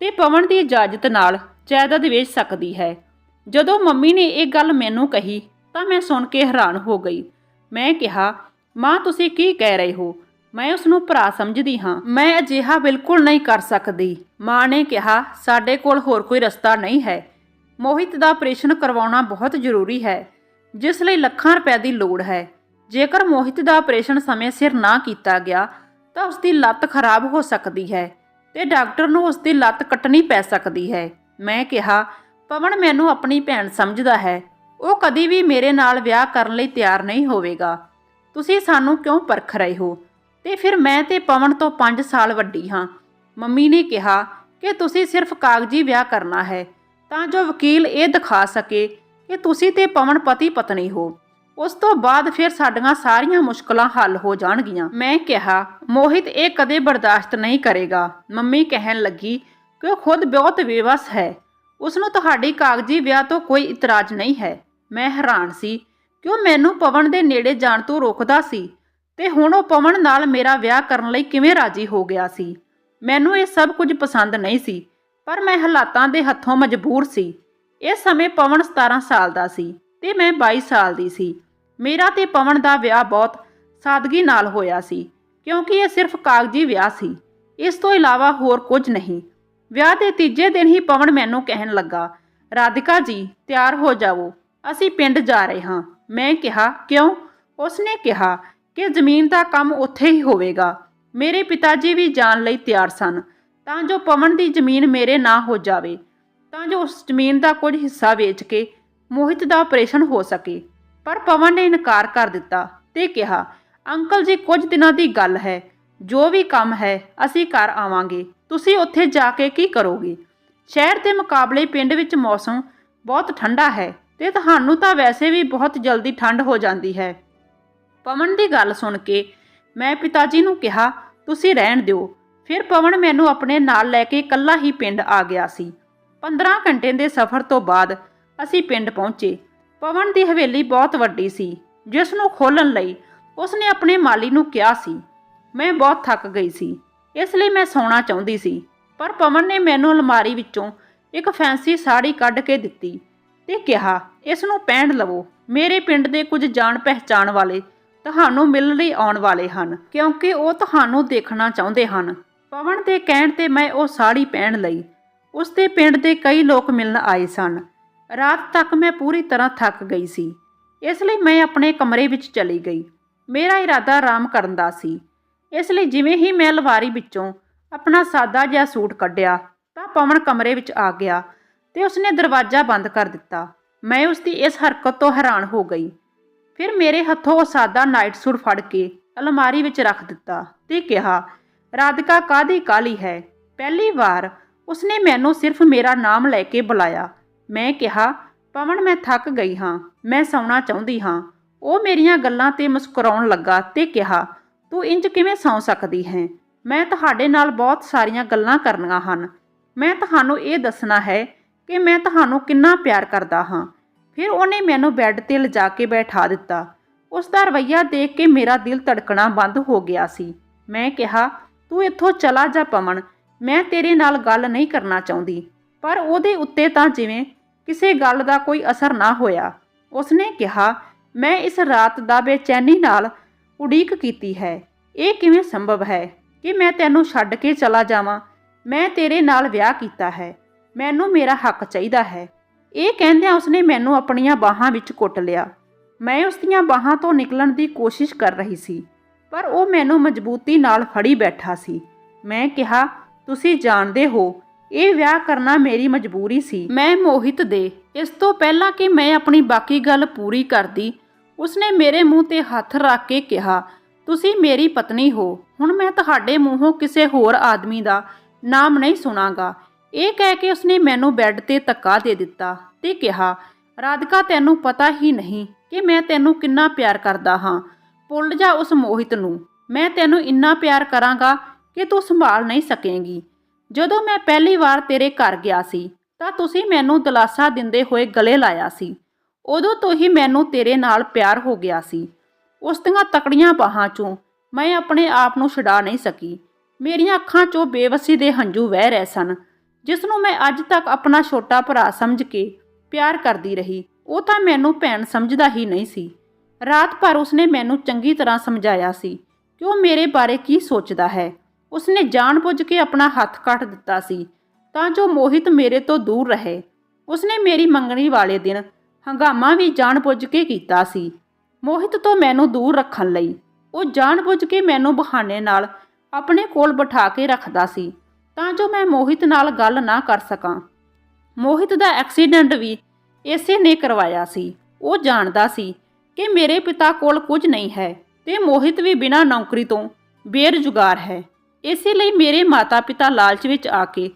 ਤੇ ਪਵਨ ਦੀ ਇਜਾਜ਼ਤ ਨਾਲ ਜਾਇਦਾਦ ਵੇਚ ਸਕਦੀ ਹੈ। ਜਦੋਂ ਮੰਮੀ ਨੇ ਇਹ ਗੱਲ ਮੈਨੂੰ ਕਹੀ, ਤਾਂ ਮੈਂ ਸੁਣ ਕੇ ਹੈਰਾਨ ਹੋ ਗਈ। ਮੈਂ ਕਿਹਾ, ਮਾਂ, ਤੁਸੀਂ ਕੀ ਕਹਿ ਰਹੇ ਹੋ? ਮੈਂ ਉਸ ਨੂੰ ਭਰਾ ਸਮਝਦੀ ਹਾਂ। ਮੈਂ ਅਜਿਹਾ ਬਿਲਕੁਲ ਨਹੀਂ ਕਰ ਸਕਦੀ। ਮਾਂ ਨੇ ਕਿਹਾ, ਸਾਡੇ ਕੋਲ ਹੋਰ ਕੋਈ ਰਸਤਾ ਨਹੀਂ ਹੈ। ਮੋਹਿਤ ਦਾ ਆਪਰੇਸ਼ਨ ਕਰਵਾਉਣਾ ਬਹੁਤ ਜ਼ਰੂਰੀ ਹੈ, ਜਿਸ ਲਈ ਲੱਖਾਂ ਰੁਪਏ ਦੀ ਲੋੜ ਹੈ। ਜੇਕਰ ਮੋਹਿਤ ਦਾ ਆਪਰੇਸ਼ਨ ਸਮੇਂ ਸਿਰ ਨਾ ਕੀਤਾ ਗਿਆ, ਤਾਂ ਉਸ ਦੀ ਲੱਤ ਖਰਾਬ ਹੋ ਸਕਦੀ ਹੈ ਤੇ ਡਾਕਟਰ ਨੂੰ ਉਸ ਦੀ ਲੱਤ ਕੱਟਣੀ ਪੈ ਸਕਦੀ ਹੈ। ਮੈਂ ਕਿਹਾ ਪਵਨ ਮੈਨੂੰ ਆਪਣੀ ਭੈਣ ਸਮਝਦਾ ਹੈ। ਉਹ ਕਦੀ ਵੀ ਮੇਰੇ ਨਾਲ ਵਿਆਹ ਕਰਨ ਲਈ ਤਿਆਰ ਨਹੀਂ ਹੋਵੇਗਾ। ਤੁਸੀਂ ਸਾਨੂੰ ਕਿਉਂ ਪਰਖ ਰਹੇ ਹੋ? ਤੇ ਫਿਰ ਮੈਂ ਤੇ ਪਵਨ ਤੋਂ 5 ਸਾਲ ਵੱਡੀ ਹਾਂ। ਮੰਮੀ ਨੇ ਕਿਹਾ ਕਿ ਤੁਸੀਂ ਸਿਰਫ ਕਾਗਜ਼ੀ ਵਿਆਹ ਕਰਨਾ ਹੈ। ਤਾਂ ਜੋ ਵਕੀਲ ਇਹ ਦਿਖਾ ਸਕੇ ਕਿ ਤੁਸੀਂ ਤੇ ਪਵਨ ਪਤੀ ਪਤਨੀ ਹੋ। ਉਸ ਤੋਂ ਬਾਅਦ ਫਿਰ ਸਾਡੀਆਂ ਸਾਰੀਆਂ ਮੁਸ਼ਕਲਾਂ ਹੱਲ ਹੋ ਜਾਣਗੀਆਂ। ਮੈਂ ਕਿਹਾ, ਮੋਹਿਤ ਇਹ ਕਦੇ ਬਰਦਾਸ਼ਤ ਨਹੀਂ ਕਰੇਗਾ। ਮੰਮੀ ਕਹਿਣ ਲੱਗੀ ਕਿ ਉਹ ਖੁਦ ਬਹੁਤ ਬੇਵਸ ਹੈ। ਉਸ ਨੂੰ ਤੁਹਾਡੀ ਕਾਗਜ਼ੀ ਵਿਆਹ ਤੋਂ ਕੋਈ ਇਤਰਾਜ਼ ਨਹੀਂ ਹੈ। ਮੈਂ ਹੈਰਾਨ ਸੀ, ਕਿਉਂ ਮੈਨੂੰ ਪਵਨ ਦੇ ਨੇੜੇ ਜਾਣ ਤੋਂ ਰੋਕਦਾ ਸੀ? ਤੇ ਹੁਣ ਉਹ ਪਵਨ ਨਾਲ ਮੇਰਾ ਵਿਆਹ ਕਰਨ ਲਈ ਕਿਵੇਂ ਰਾਜੀ ਹੋ ਗਿਆ ਸੀ? ਮੈਨੂੰ ਇਹ ਸਭ ਕੁਝ ਪਸੰਦ ਨਹੀਂ ਸੀ, ਪਰ ਮੈਂ ਹਾਲਾਤਾਂ ਦੇ ਹੱਥੋਂ ਮਜਬੂਰ ਸੀ। ਇਸ ਸਮੇਂ ਪਵਨ 17 ਸਾਲ ਦਾ ਸੀ ਤੇ ਮੈਂ 22 ਸਾਲ ਦੀ ਸੀ। ਮੇਰਾ ਤੇ ਪਵਨ ਦਾ ਵਿਆਹ ਬਹੁਤ ਸਾਦਗੀ ਨਾਲ ਹੋਇਆ ਸੀ, ਕਿਉਂਕਿ ਇਹ ਸਿਰਫ ਕਾਗਜ਼ੀ ਵਿਆਹ ਸੀ। ਇਸ ਤੋਂ ਇਲਾਵਾ ਹੋਰ ਕੁਝ ਨਹੀਂ। ਵਿਆਹ ਦੇ ਤੀਜੇ ਦਿਨ ਹੀ ਪਵਨ ਮੈਨੂੰ ਕਹਿਣ ਲੱਗਾ, ਰਾਧਿਕਾ ਜੀ, ਤਿਆਰ ਹੋ ਜਾਵੋ। ਅਸੀਂ ਪਿੰਡ ਜਾ ਰਹੇ ਹਾਂ। ਮੈਂ ਕਿਹਾ, ਕਿਉਂ? ਉਸਨੇ ਕਿਹਾ ਕਿ ਜ਼ਮੀਨ ਦਾ ਕੰਮ ਉੱਥੇ ਹੀ ਹੋਵੇਗਾ। ਮੇਰੇ ਪਿਤਾ ਜੀ ਵੀ ਜਾਣ ਲਈ ਤਿਆਰ ਸਨ। ਤਾਂ ਜੋ ਪਵਨ ਦੀ ਜ਼ਮੀਨ ਮੇਰੇ ਨਾ ਹੋ ਜਾਵੇ, ਤਾਂ ਜੋ ਉਸ ਜ਼ਮੀਨ ਦਾ ਕੁਝ ਹਿੱਸਾ ਵੇਚ ਕੇ ਮੋਹਿਤ ਦਾ ਆਪਰੇਸ਼ਨ ਹੋ ਸਕੇ। ਪਰ ਪਵਨ ਨੇ ਇਨਕਾਰ ਕਰ ਦਿੱਤਾ ਤੇ ਕਿਹਾ, ਅੰਕਲ ਜੀ, ਕੁਝ ਦਿਨਾਂ ਦੀ ਗੱਲ ਹੈ। ਜੋ ਵੀ ਕੰਮ ਹੈ, ਅਸੀਂ ਕਰ ਆਵਾਂਗੇ। ਤੁਸੀਂ ਉੱਥੇ ਜਾ ਕੇ ਕੀ ਕਰੋਗੇ? ਸ਼ਹਿਰ ਦੇ ਮੁਕਾਬਲੇ ਪਿੰਡ ਵਿੱਚ ਮੌਸਮ ਬਹੁਤ ਠੰਡਾ ਹੈ ਤੇ ਤੁਹਾਨੂੰ ਤਾਂ ਵੈਸੇ ਵੀ ਬਹੁਤ ਜਲਦੀ ਠੰਡ ਹੋ ਜਾਂਦੀ ਹੈ। ਪਵਨ ਦੀ ਗੱਲ ਸੁਣ ਕੇ ਮੈਂ ਪਿਤਾ ਜੀ ਨੂੰ ਕਿਹਾ, ਤੁਸੀਂ ਰਹਿਣ ਦਿਓ। ਫਿਰ ਪਵਨ ਮੈਨੂੰ ਆਪਣੇ ਨਾਲ ਲੈ ਕੇ ਇਕੱਲਾ ਹੀ ਪਿੰਡ ਆ ਗਿਆ ਸੀ। 15 ਘੰਟੇ ਦੇ ਸਫ਼ਰ ਤੋਂ ਬਾਅਦ ਅਸੀਂ ਪਿੰਡ ਪਹੁੰਚੇ। ਪਵਨ ਦੀ ਹਵੇਲੀ ਬਹੁਤ ਵੱਡੀ ਸੀ, ਜਿਸ ਨੂੰ ਖੋਲਣ ਲਈ ਉਸਨੇ ਆਪਣੇ ਮਾਲੀ ਨੂੰ ਕਿਹਾ ਸੀ। ਮੈਂ ਬਹੁਤ ਥੱਕ ਗਈ ਸੀ। ਇਸ ਲਈ ਮੈਂ ਸੌਣਾ ਚਾਹੁੰਦੀ ਸੀ, ਪਰ ਪਵਨ ਨੇ ਮੈਨੂੰ ਅਲਮਾਰੀ ਵਿੱਚੋਂ ਇੱਕ ਫੈਂਸੀ ਸਾੜੀ ਕੱਢ ਕੇ ਦਿੱਤੀ ਤੇ ਕਿਹਾ, ਇਸ ਨੂੰ ਪਹਿਨ ਲਵੋ। ਮੇਰੇ ਪਿੰਡ ਦੇ ਕੁਝ ਜਾਣ ਪਹਿਚਾਣ ਵਾਲੇ ਤੁਹਾਨੂੰ ਮਿਲਣ ਲਈ ਆਉਣ ਵਾਲੇ ਹਨ, ਕਿਉਂਕਿ ਉਹ ਤੁਹਾਨੂੰ ਦੇਖਣਾ ਚਾਹੁੰਦੇ ਹਨ। ਪਵਨ ਦੇ ਕਹਿਣ ਤੇ ਮੈਂ ਉਹ ਸਾੜੀ ਪਹਿਨ ਲਈ। ਉਸ ਦੇ ਪਿੰਡ ਦੇ ਕਈ ਲੋਕ ਮਿਲਣ ਆਏ ਸਨ। ਰਾਤ ਤੱਕ ਮੈਂ ਪੂਰੀ ਤਰ੍ਹਾਂ ਥੱਕ ਗਈ ਸੀ। ਇਸ ਲਈ ਮੈਂ ਆਪਣੇ ਕਮਰੇ ਵਿੱਚ ਚਲੀ ਗਈ। ਮੇਰਾ ਇਰਾਦਾ ਆਰਾਮ ਕਰਨ ਦਾ ਸੀ। ਇਸ ਲਈ ਜਿਵੇਂ ਹੀ ਮੈਂ ਅਲਮਾਰੀ ਵਿੱਚੋਂ ਆਪਣਾ ਸਾਦਾ ਜਿਹਾ ਸੂਟ ਕੱਢਿਆ ਤਾਂ ਪਵਨ ਕਮਰੇ ਵਿੱਚ ਆ ਗਿਆ ਤੇ ਉਸਨੇ ਦਰਵਾਜ਼ਾ ਬੰਦ ਕਰ ਦਿੱਤਾ। ਮੈਂ ਉਸ ਦੀ ਇਸ ਹਰਕਤ ਤੋਂ ਹੈਰਾਨ ਹੋ ਗਈ। ਫਿਰ ਮੇਰੇ ਹੱਥੋਂ ਉਹ ਸਾਦਾ ਨਾਈਟ ਸੂਟ ਫੜ ਕੇ ਅਲਮਾਰੀ ਵਿੱਚ ਰੱਖ ਦਿੱਤਾ ਤੇ ਕਿਹਾ, ਰਾਧਿਕਾ ਕਾਦੀ ਕਾਲੀ ਹੈ? ਪਹਿਲੀ ਵਾਰ ਉਸਨੇ ਮੈਨੂੰ ਸਿਰਫ ਮੇਰਾ ਨਾਮ ਲੈ ਕੇ ਬੁਲਾਇਆ। ਮੈਂ ਕਿਹਾ, ਪਵਨ, ਮੈਂ ਥੱਕ ਗਈ ਹਾਂ। ਮੈਂ ਸੌਣਾ ਚਾਹੁੰਦੀ ਹਾਂ। ਉਹ ਮੇਰੀਆਂ ਗੱਲਾਂ ਤੇ ਮੁਸਕਰਾਉਣ ਲੱਗਾ ਤੇ ਕਿਹਾ ਤੂੰ ਇੰਜ ਕਿਵੇਂ ਸੌਂ ਸਕਦੀ ਹੈ? ਮੈਂ ਤੁਹਾਡੇ ਨਾਲ ਬਹੁਤ ਸਾਰੀਆਂ ਗੱਲਾਂ ਕਰਨੀਆਂ ਹਨ। ਮੈਂ ਤੁਹਾਨੂੰ ਇਹ ਦੱਸਣਾ ਹੈ ਕਿ ਮੈਂ ਤੁਹਾਨੂੰ ਕਿੰਨਾ ਪਿਆਰ ਕਰਦਾ ਹਾਂ। ਫਿਰ ਉਹਨੇ ਮੈਨੂੰ ਬੈੱਡ ਤੇ ਲਿਜਾ ਕੇ ਬੈਠਾ ਦਿੱਤਾ। ਉਸ ਦਾ ਰਵੱਈਆ ਦੇਖ ਕੇ ਮੇਰਾ ਦਿਲ ਧੜਕਣਾ ਬੰਦ ਹੋ ਗਿਆ ਸੀ। ਮੈਂ ਕਿਹਾ, ਤੂੰ ਇੱਥੋਂ ਚਲਾ ਜਾ ਪਵਨ, ਮੈਂ ਤੇਰੇ ਨਾਲ ਗੱਲ ਨਹੀਂ ਕਰਨਾ ਚਾਹੁੰਦੀ। ਪਰ ਉਹਦੇ ਉੱਤੇ ਤਾਂ ਜਿਵੇਂ ਕਿਸੇ ਗੱਲ ਦਾ ਕੋਈ ਅਸਰ ਨਾ ਹੋਇਆ। ਉਸਨੇ ਕਿਹਾ, ਮੈਂ ਇਸ ਰਾਤ ਦਾ ਬੇਚੈਨੀ ਨਾਲ ਉਡੀਕ ਕੀਤੀ ਹੈ। ਇਹ ਕਿਵੇਂ ਸੰਭਵ ਹੈ ਕਿ ਮੈਂ ਤੈਨੂੰ ਛੱਡ ਕੇ ਚਲਾ ਜਾਵਾਂ? ਮੈਂ ਤੇਰੇ ਨਾਲ ਵਿਆਹ ਕੀਤਾ ਹੈ। ਮੈਨੂੰ ਮੇਰਾ ਹੱਕ ਚਾਹੀਦਾ ਹੈ। ਇਹ ਕਹਿੰਦਿਆਂ ਉਸਨੇ ਮੈਨੂੰ ਆਪਣੀਆਂ ਬਾਹਾਂ ਵਿੱਚ ਕੁੱਟ ਲਿਆ। ਮੈਂ ਉਸ ਦੀਆਂ ਬਾਹਾਂ ਤੋਂ ਨਿਕਲਣ ਦੀ ਕੋਸ਼ਿਸ਼ ਕਰ ਰਹੀ ਸੀ, ਪਰ ਉਹ ਮੈਨੂੰ ਮਜ਼ਬੂਤੀ ਨਾਲ ਫੜੀ ਬੈਠਾ ਸੀ। ਮੈਂ ਕਿਹਾ, ਤੁਸੀਂ ਜਾਣਦੇ ਹੋ, ਇਹ ਵਿਆਹ ਕਰਨਾ ਮੇਰੀ ਮਜਬੂਰੀ ਸੀ। ਮੈਂ ਮੋਹਿਤ ਦੇ। ਇਸ ਤੋਂ ਪਹਿਲਾਂ ਕਿ ਮੈਂ ਆਪਣੀ ਬਾਕੀ ਗੱਲ ਪੂਰੀ ਕਰਦੀ ਉਸਨੇ ਮੇਰੇ ਮੂੰਹ ਤੇ ਹੱਥ ਰੱਖ ਕੇ ਕਿਹਾ, ਤੁਸੀਂ ਮੇਰੀ ਪਤਨੀ ਹੋ। ਹੁਣ ਮੈਂ ਤੁਹਾਡੇ ਮੂੰਹੋਂ ਕਿਸੇ ਹੋਰ ਆਦਮੀ ਦਾ ਨਾਮ ਨਹੀਂ ਸੁਣਾਗਾ। ਇਹ ਕਹਿ ਕੇ ਉਸਨੇ ਮੈਨੂੰ ਬੈੱਡ ਤੇ ਧੱਕਾ ਦੇ ਦਿੱਤਾ ਤੇ ਕਿਹਾ, ਰਾਧਿਕਾ, ਤੈਨੂੰ ਪਤਾ ਹੀ ਨਹੀਂ ਕਿ ਮੈਂ ਤੈਨੂੰ ਕਿੰਨਾ ਪਿਆਰ ਕਰਦਾ ਹਾਂ। ਭੁੱਲ ਜਾ ਉਸ ਮੋਹਿਤ ਨੂੰ। ਮੈਂ ਤੈਨੂੰ ਇੰਨਾ ਪਿਆਰ ਕਰਾਂਗਾ ਕਿ ਤੂੰ ਸੰਭਾਲ ਨਹੀਂ ਸਕੇਂਗੀ। ਜਦੋਂ ਮੈਂ ਪਹਿਲੀ ਵਾਰ ਤੇਰੇ ਘਰ ਗਿਆ ਸੀ, ਤਾਂ ਤੁਸੀਂ ਮੈਨੂੰ ਦਲਾਸਾ ਦਿੰਦੇ ਹੋਏ ਗਲੇ ਲਾਇਆ ਸੀ। ਉਦੋਂ ਤੋਂ ਹੀ ਮੈਨੂੰ ਤੇਰੇ ਨਾਲ ਪਿਆਰ ਹੋ ਗਿਆ ਸੀ। ਉਸ ਦੀਆਂ ਤਕੜੀਆਂ ਬਾਹਾਂ 'ਚੋਂ ਮੈਂ ਆਪਣੇ ਆਪ ਨੂੰ ਛੁਡਾ ਨਹੀਂ ਸਕੀ। ਮੇਰੀਆਂ ਅੱਖਾਂ 'ਚੋਂ ਬੇਵਸੀ ਦੇ ਹੰਝੂ ਵਹਿ ਰਹੇ ਸਨ, ਜਿਸ ਨੂੰ ਮੈਂ ਅੱਜ ਤੱਕ ਆਪਣਾ ਛੋਟਾ ਭਰਾ ਸਮਝ ਕੇ ਪਿਆਰ ਕਰਦੀ ਰਹੀ। ਉਹ ਤਾਂ ਮੈਨੂੰ ਭੈਣ ਸਮਝਦਾ ਹੀ ਨਹੀਂ ਸੀ। ਰਾਤ ਭਰ ਉਸਨੇ ਮੈਨੂੰ ਚੰਗੀ ਤਰ੍ਹਾਂ ਸਮਝਾਇਆ ਸੀ ਕਿ ਉਹ ਮੇਰੇ ਬਾਰੇ ਕੀ ਸੋਚਦਾ ਹੈ। ਉਸਨੇ ਜਾਣਬੁੱਝ ਕੇ ਆਪਣਾ ਹੱਥ ਕੱਟ ਦਿੱਤਾ ਸੀ ਤਾਂ ਜੋ ਮੋਹਿਤ ਮੇਰੇ ਤੋਂ ਦੂਰ ਰਹੇ। ਉਸਨੇ ਮੇਰੀ ਮੰਗਣੀ ਵਾਲੇ ਦਿਨ ਹੰਗਾਮਾ ਵੀ ਜਾਣਬੁੱਝ ਕੇ ਕੀਤਾ ਸੀ। ਮੋਹਿਤ ਤੋਂ ਮੈਨੂੰ ਦੂਰ ਰੱਖਣ ਲਈ ਉਹ ਜਾਣਬੁੱਝ ਕੇ ਮੈਨੂੰ ਬਹਾਨੇ ਨਾਲ ਆਪਣੇ ਕੋਲ ਬਿਠਾ ਕੇ ਰੱਖਦਾ ਸੀ, ਤਾਂ ਜੋ ਮੈਂ ਮੋਹਿਤ ਨਾਲ ਗੱਲ ਨਾ ਕਰ ਸਕਾਂ। ਮੋਹਿਤ ਦਾ ਐਕਸੀਡੈਂਟ ਵੀ ਇਸੇ ਨੇ ਕਰਵਾਇਆ ਸੀ। ਉਹ ਜਾਣਦਾ ਸੀ ਕਿ ਮੇਰੇ ਪਿਤਾ ਕੋਲ ਕੁਝ ਨਹੀਂ ਹੈ ਤੇ ਮੋਹਿਤ ਵੀ ਬਿਨਾਂ ਨੌਕਰੀ ਤੋਂ ਬੇਰੁਜ਼ਗਾਰ ਹੈ। ਇਸੇ ਲਈ ਮੇਰੇ ਮਾਤਾ-ਪਿਤਾ ਲਾਲਚ ਵਿੱਚ ਆ ਕੇ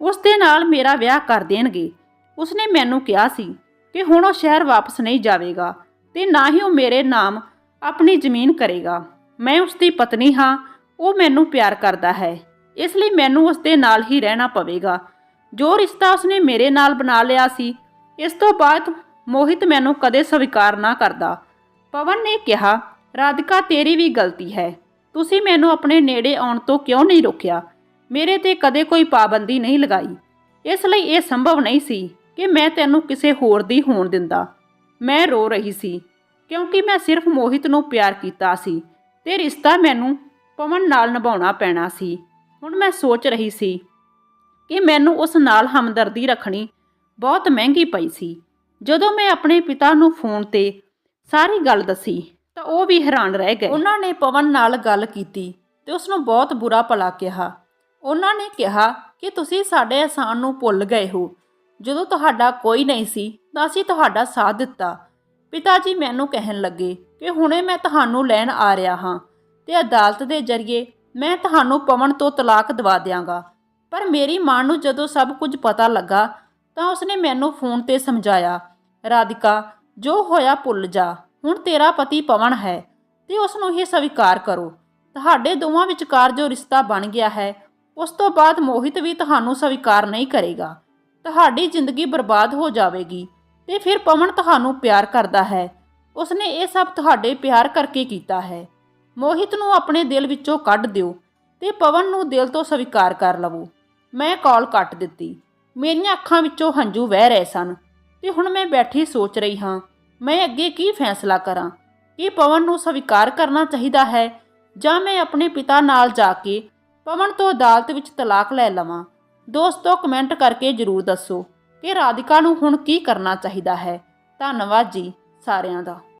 ਉਸ ਦੇ ਨਾਲ ਮੇਰਾ ਵਿਆਹ ਕਰ ਦੇਣਗੇ। ਉਸਨੇ ਮੈਨੂੰ ਕਿਹਾ ਸੀ ਕਿ ਹੁਣ ਉਹ ਸ਼ਹਿਰ ਵਾਪਸ ਨਹੀਂ ਜਾਵੇਗਾ ਤੇ ਨਾ ਹੀ ਉਹ ਮੇਰੇ ਨਾਮ ਆਪਣੀ ਜ਼ਮੀਨ ਕਰੇਗਾ। ਮੈਂ ਉਸ ਦੀ ਪਤਨੀ ਹਾਂ, ਉਹ ਮੈਨੂੰ ਪਿਆਰ ਕਰਦਾ ਹੈ। ਇਸ ਲਈ ਮੈਨੂੰ ਉਸ ਦੇ ਨਾਲ ਹੀ ਰਹਿਣਾ ਪਵੇਗਾ। ਜੋ ਰਿਸ਼ਤਾ ਉਸਨੇ ਮੇਰੇ ਨਾਲ ਬਣਾ ਲਿਆ ਸੀ, ਇਸ ਤੋਂ ਬਾਅਦ ਮੋਹਿਤ ਮੈਨੂੰ ਕਦੇ ਸਵੀਕਾਰ ਨਾ ਕਰਦਾ। ਪਵਨ ਨੇ ਕਿਹਾ, ਰਾਧਿਕਾ, ਤੇਰੀ ਵੀ ਗਲਤੀ ਹੈ। ਤੁਸੀਂ ਮੈਨੂੰ ਆਪਣੇ ਨੇੜੇ ਆਉਣ ਤੋਂ ਕਿਉਂ ਨਹੀਂ ਰੋਕਿਆ? ਮੇਰੇ ਤੇ ਕਦੇ ਕੋਈ ਪਾਬੰਦੀ ਨਹੀਂ ਲਗਾਈ। ਇਸ ਲਈ ਇਹ ਸੰਭਵ ਨਹੀਂ ਸੀ। ਕਿ ਮੈਂ ਤੈਨੂੰ ਕਿਸੇ ਹੋਰ ਦੀ ਹੋਣ ਦਿੰਦਾ। ਮੈਂ ਰੋ ਰਹੀ ਸੀ, ਕਿਉਂਕਿ ਮੈਂ ਸਿਰਫ ਮੋਹਿਤ ਨੂੰ ਪਿਆਰ ਕੀਤਾ ਸੀ ਤੇ ਰਿਸ਼ਤਾ ਮੈਨੂੰ ਪਵਨ ਨਾਲ ਨਿਭਾਉਣਾ ਪੈਣਾ ਸੀ। ਹੁਣ ਮੈਂ ਸੋਚ ਰਹੀ ਸੀ ਕਿ ਮੈਨੂੰ ਉਸ ਨਾਲ ਹਮਦਰਦੀ ਰੱਖਣੀ ਬਹੁਤ ਮਹਿੰਗੀ ਪਈ ਸੀ। ਜਦੋਂ ਮੈਂ ਆਪਣੇ ਪਿਤਾ ਨੂੰ ਫੋਨ ਤੇ ਸਾਰੀ ਗੱਲ ਦੱਸੀ, ਤਾਂ ਉਹ ਵੀ ਹੈਰਾਨ ਰਹਿ ਗਏ। ਉਹਨਾਂ ਨੇ ਪਵਨ ਨਾਲ ਗੱਲ ਕੀਤੀ ਤੇ ਉਸ ਨੂੰ ਬਹੁਤ ਬੁਰਾ ਭਲਾ ਕਿਹਾ। ਉਹਨਾਂ ਨੇ ਕਿਹਾ ਕਿ ਤੁਸੀਂ ਸਾਡੇ ਅਹਿਸਾਨ ਨੂੰ ਭੁੱਲ ਗਏ ਹੋ। ਜਦੋਂ ਤੁਹਾਡਾ ਕੋਈ ਨਹੀਂ ਸੀ, ਤਾਂ ਅਸੀਂ ਤੁਹਾਡਾ ਸਾਥ ਦਿੱਤਾ। ਪਿਤਾ ਜੀ ਮੈਨੂੰ ਕਹਿਣ ਲੱਗੇ ਕਿ ਹੁਣੇ ਮੈਂ ਤੁਹਾਨੂੰ ਲੈਣ ਆ ਰਿਹਾ ਹਾਂ ਤੇ ਅਦਾਲਤ ਦੇ ਜ਼ਰੀਏ ਮੈਂ ਤੁਹਾਨੂੰ ਪਵਨ ਤੋਂ ਤਲਾਕ ਦਵਾ ਦਿਆਂਗਾ। ਪਰ ਮੇਰੀ ਮਾਂ ਨੂੰ ਜਦੋਂ ਸਭ ਕੁਝ ਪਤਾ ਲੱਗਾ, ਤਾਂ ਉਸਨੇ ਮੈਨੂੰ ਫੋਨ ਤੇ ਸਮਝਾਇਆ, ਰਾਧਿਕਾ, ਜੋ ਹੋਇਆ ਭੁੱਲ ਜਾ, ਹੁਣ ਤੇਰਾ ਪਤੀ ਪਵਨ ਹੈ, ਤੇ ਉਸ ਨੂੰ ਹੀ ਸਵੀਕਾਰ ਕਰੋ। ਤੁਹਾਡੇ ਦੋਵਾਂ ਵਿਚਕਾਰ ਜੋ ਰਿਸ਼ਤਾ ਬਣ ਗਿਆ ਹੈ, ਉਸ ਤੋਂ ਬਾਅਦ ਮੋਹਿਤ ਵੀ ਤੁਹਾਨੂੰ ਸਵੀਕਾਰ ਨਹੀਂ ਕਰੇਗਾ। ਤੁਹਾਡੀ ਜ਼ਿੰਦਗੀ ਬਰਬਾਦ ਹੋ ਜਾਵੇਗੀ ਤੇ ਫਿਰ ਪਵਨ ਤੁਹਾਨੂੰ ਪਿਆਰ ਕਰਦਾ ਹੈ। ਉਸਨੇ ਇਹ ਸਭ ਤੁਹਾਡੇ ਪਿਆਰ ਕਰਕੇ ਕੀਤਾ ਹੈ। ਮੋਹਿਤ ਨੂੰ ਆਪਣੇ ਦਿਲ ਵਿੱਚੋਂ ਕੱਢ ਦਿਓ ਤੇ ਪਵਨ ਨੂੰ ਦਿਲ ਤੋਂ ਸਵੀਕਾਰ ਕਰ ਲਵੋ। ਮੈਂ ਕਾਲ ਕੱਟ ਦਿੱਤੀ। ਮੇਰੀਆਂ ਅੱਖਾਂ ਵਿੱਚੋਂ ਹੰਝੂ ਵਹਿ ਰਹੇ ਸਨ ਤੇ ਹੁਣ ਮੈਂ ਬੈਠੀ ਸੋਚ ਰਹੀ ਹਾਂ, ਮੈਂ ਅੱਗੇ ਕੀ ਫੈਸਲਾ ਕਰਾਂ? ਕੀ ਪਵਨ ਨੂੰ ਸਵੀਕਾਰ ਕਰਨਾ ਚਾਹੀਦਾ ਹੈ ਜਾਂ ਮੈਂ ਆਪਣੇ ਪਿਤਾ ਨਾਲ ਜਾ ਕੇ ਪਵਨ ਤੋਂ ਅਦਾਲਤ ਵਿੱਚ ਤਲਾਕ ਲੈ ਲਵਾਂ? ਦੋਸਤੋ ਕਮੈਂਟ ਕਰਕੇ ਜਰੂਰ ਦੱਸੋ ਕਿ ਰਾਧਿਕਾ ਨੂੰ ਹੁਣ ਕੀ ਕਰਨਾ ਚਾਹੀਦਾ ਹੈ। ਧੰਨਵਾਦ ਜੀ ਸਾਰਿਆਂ ਦਾ।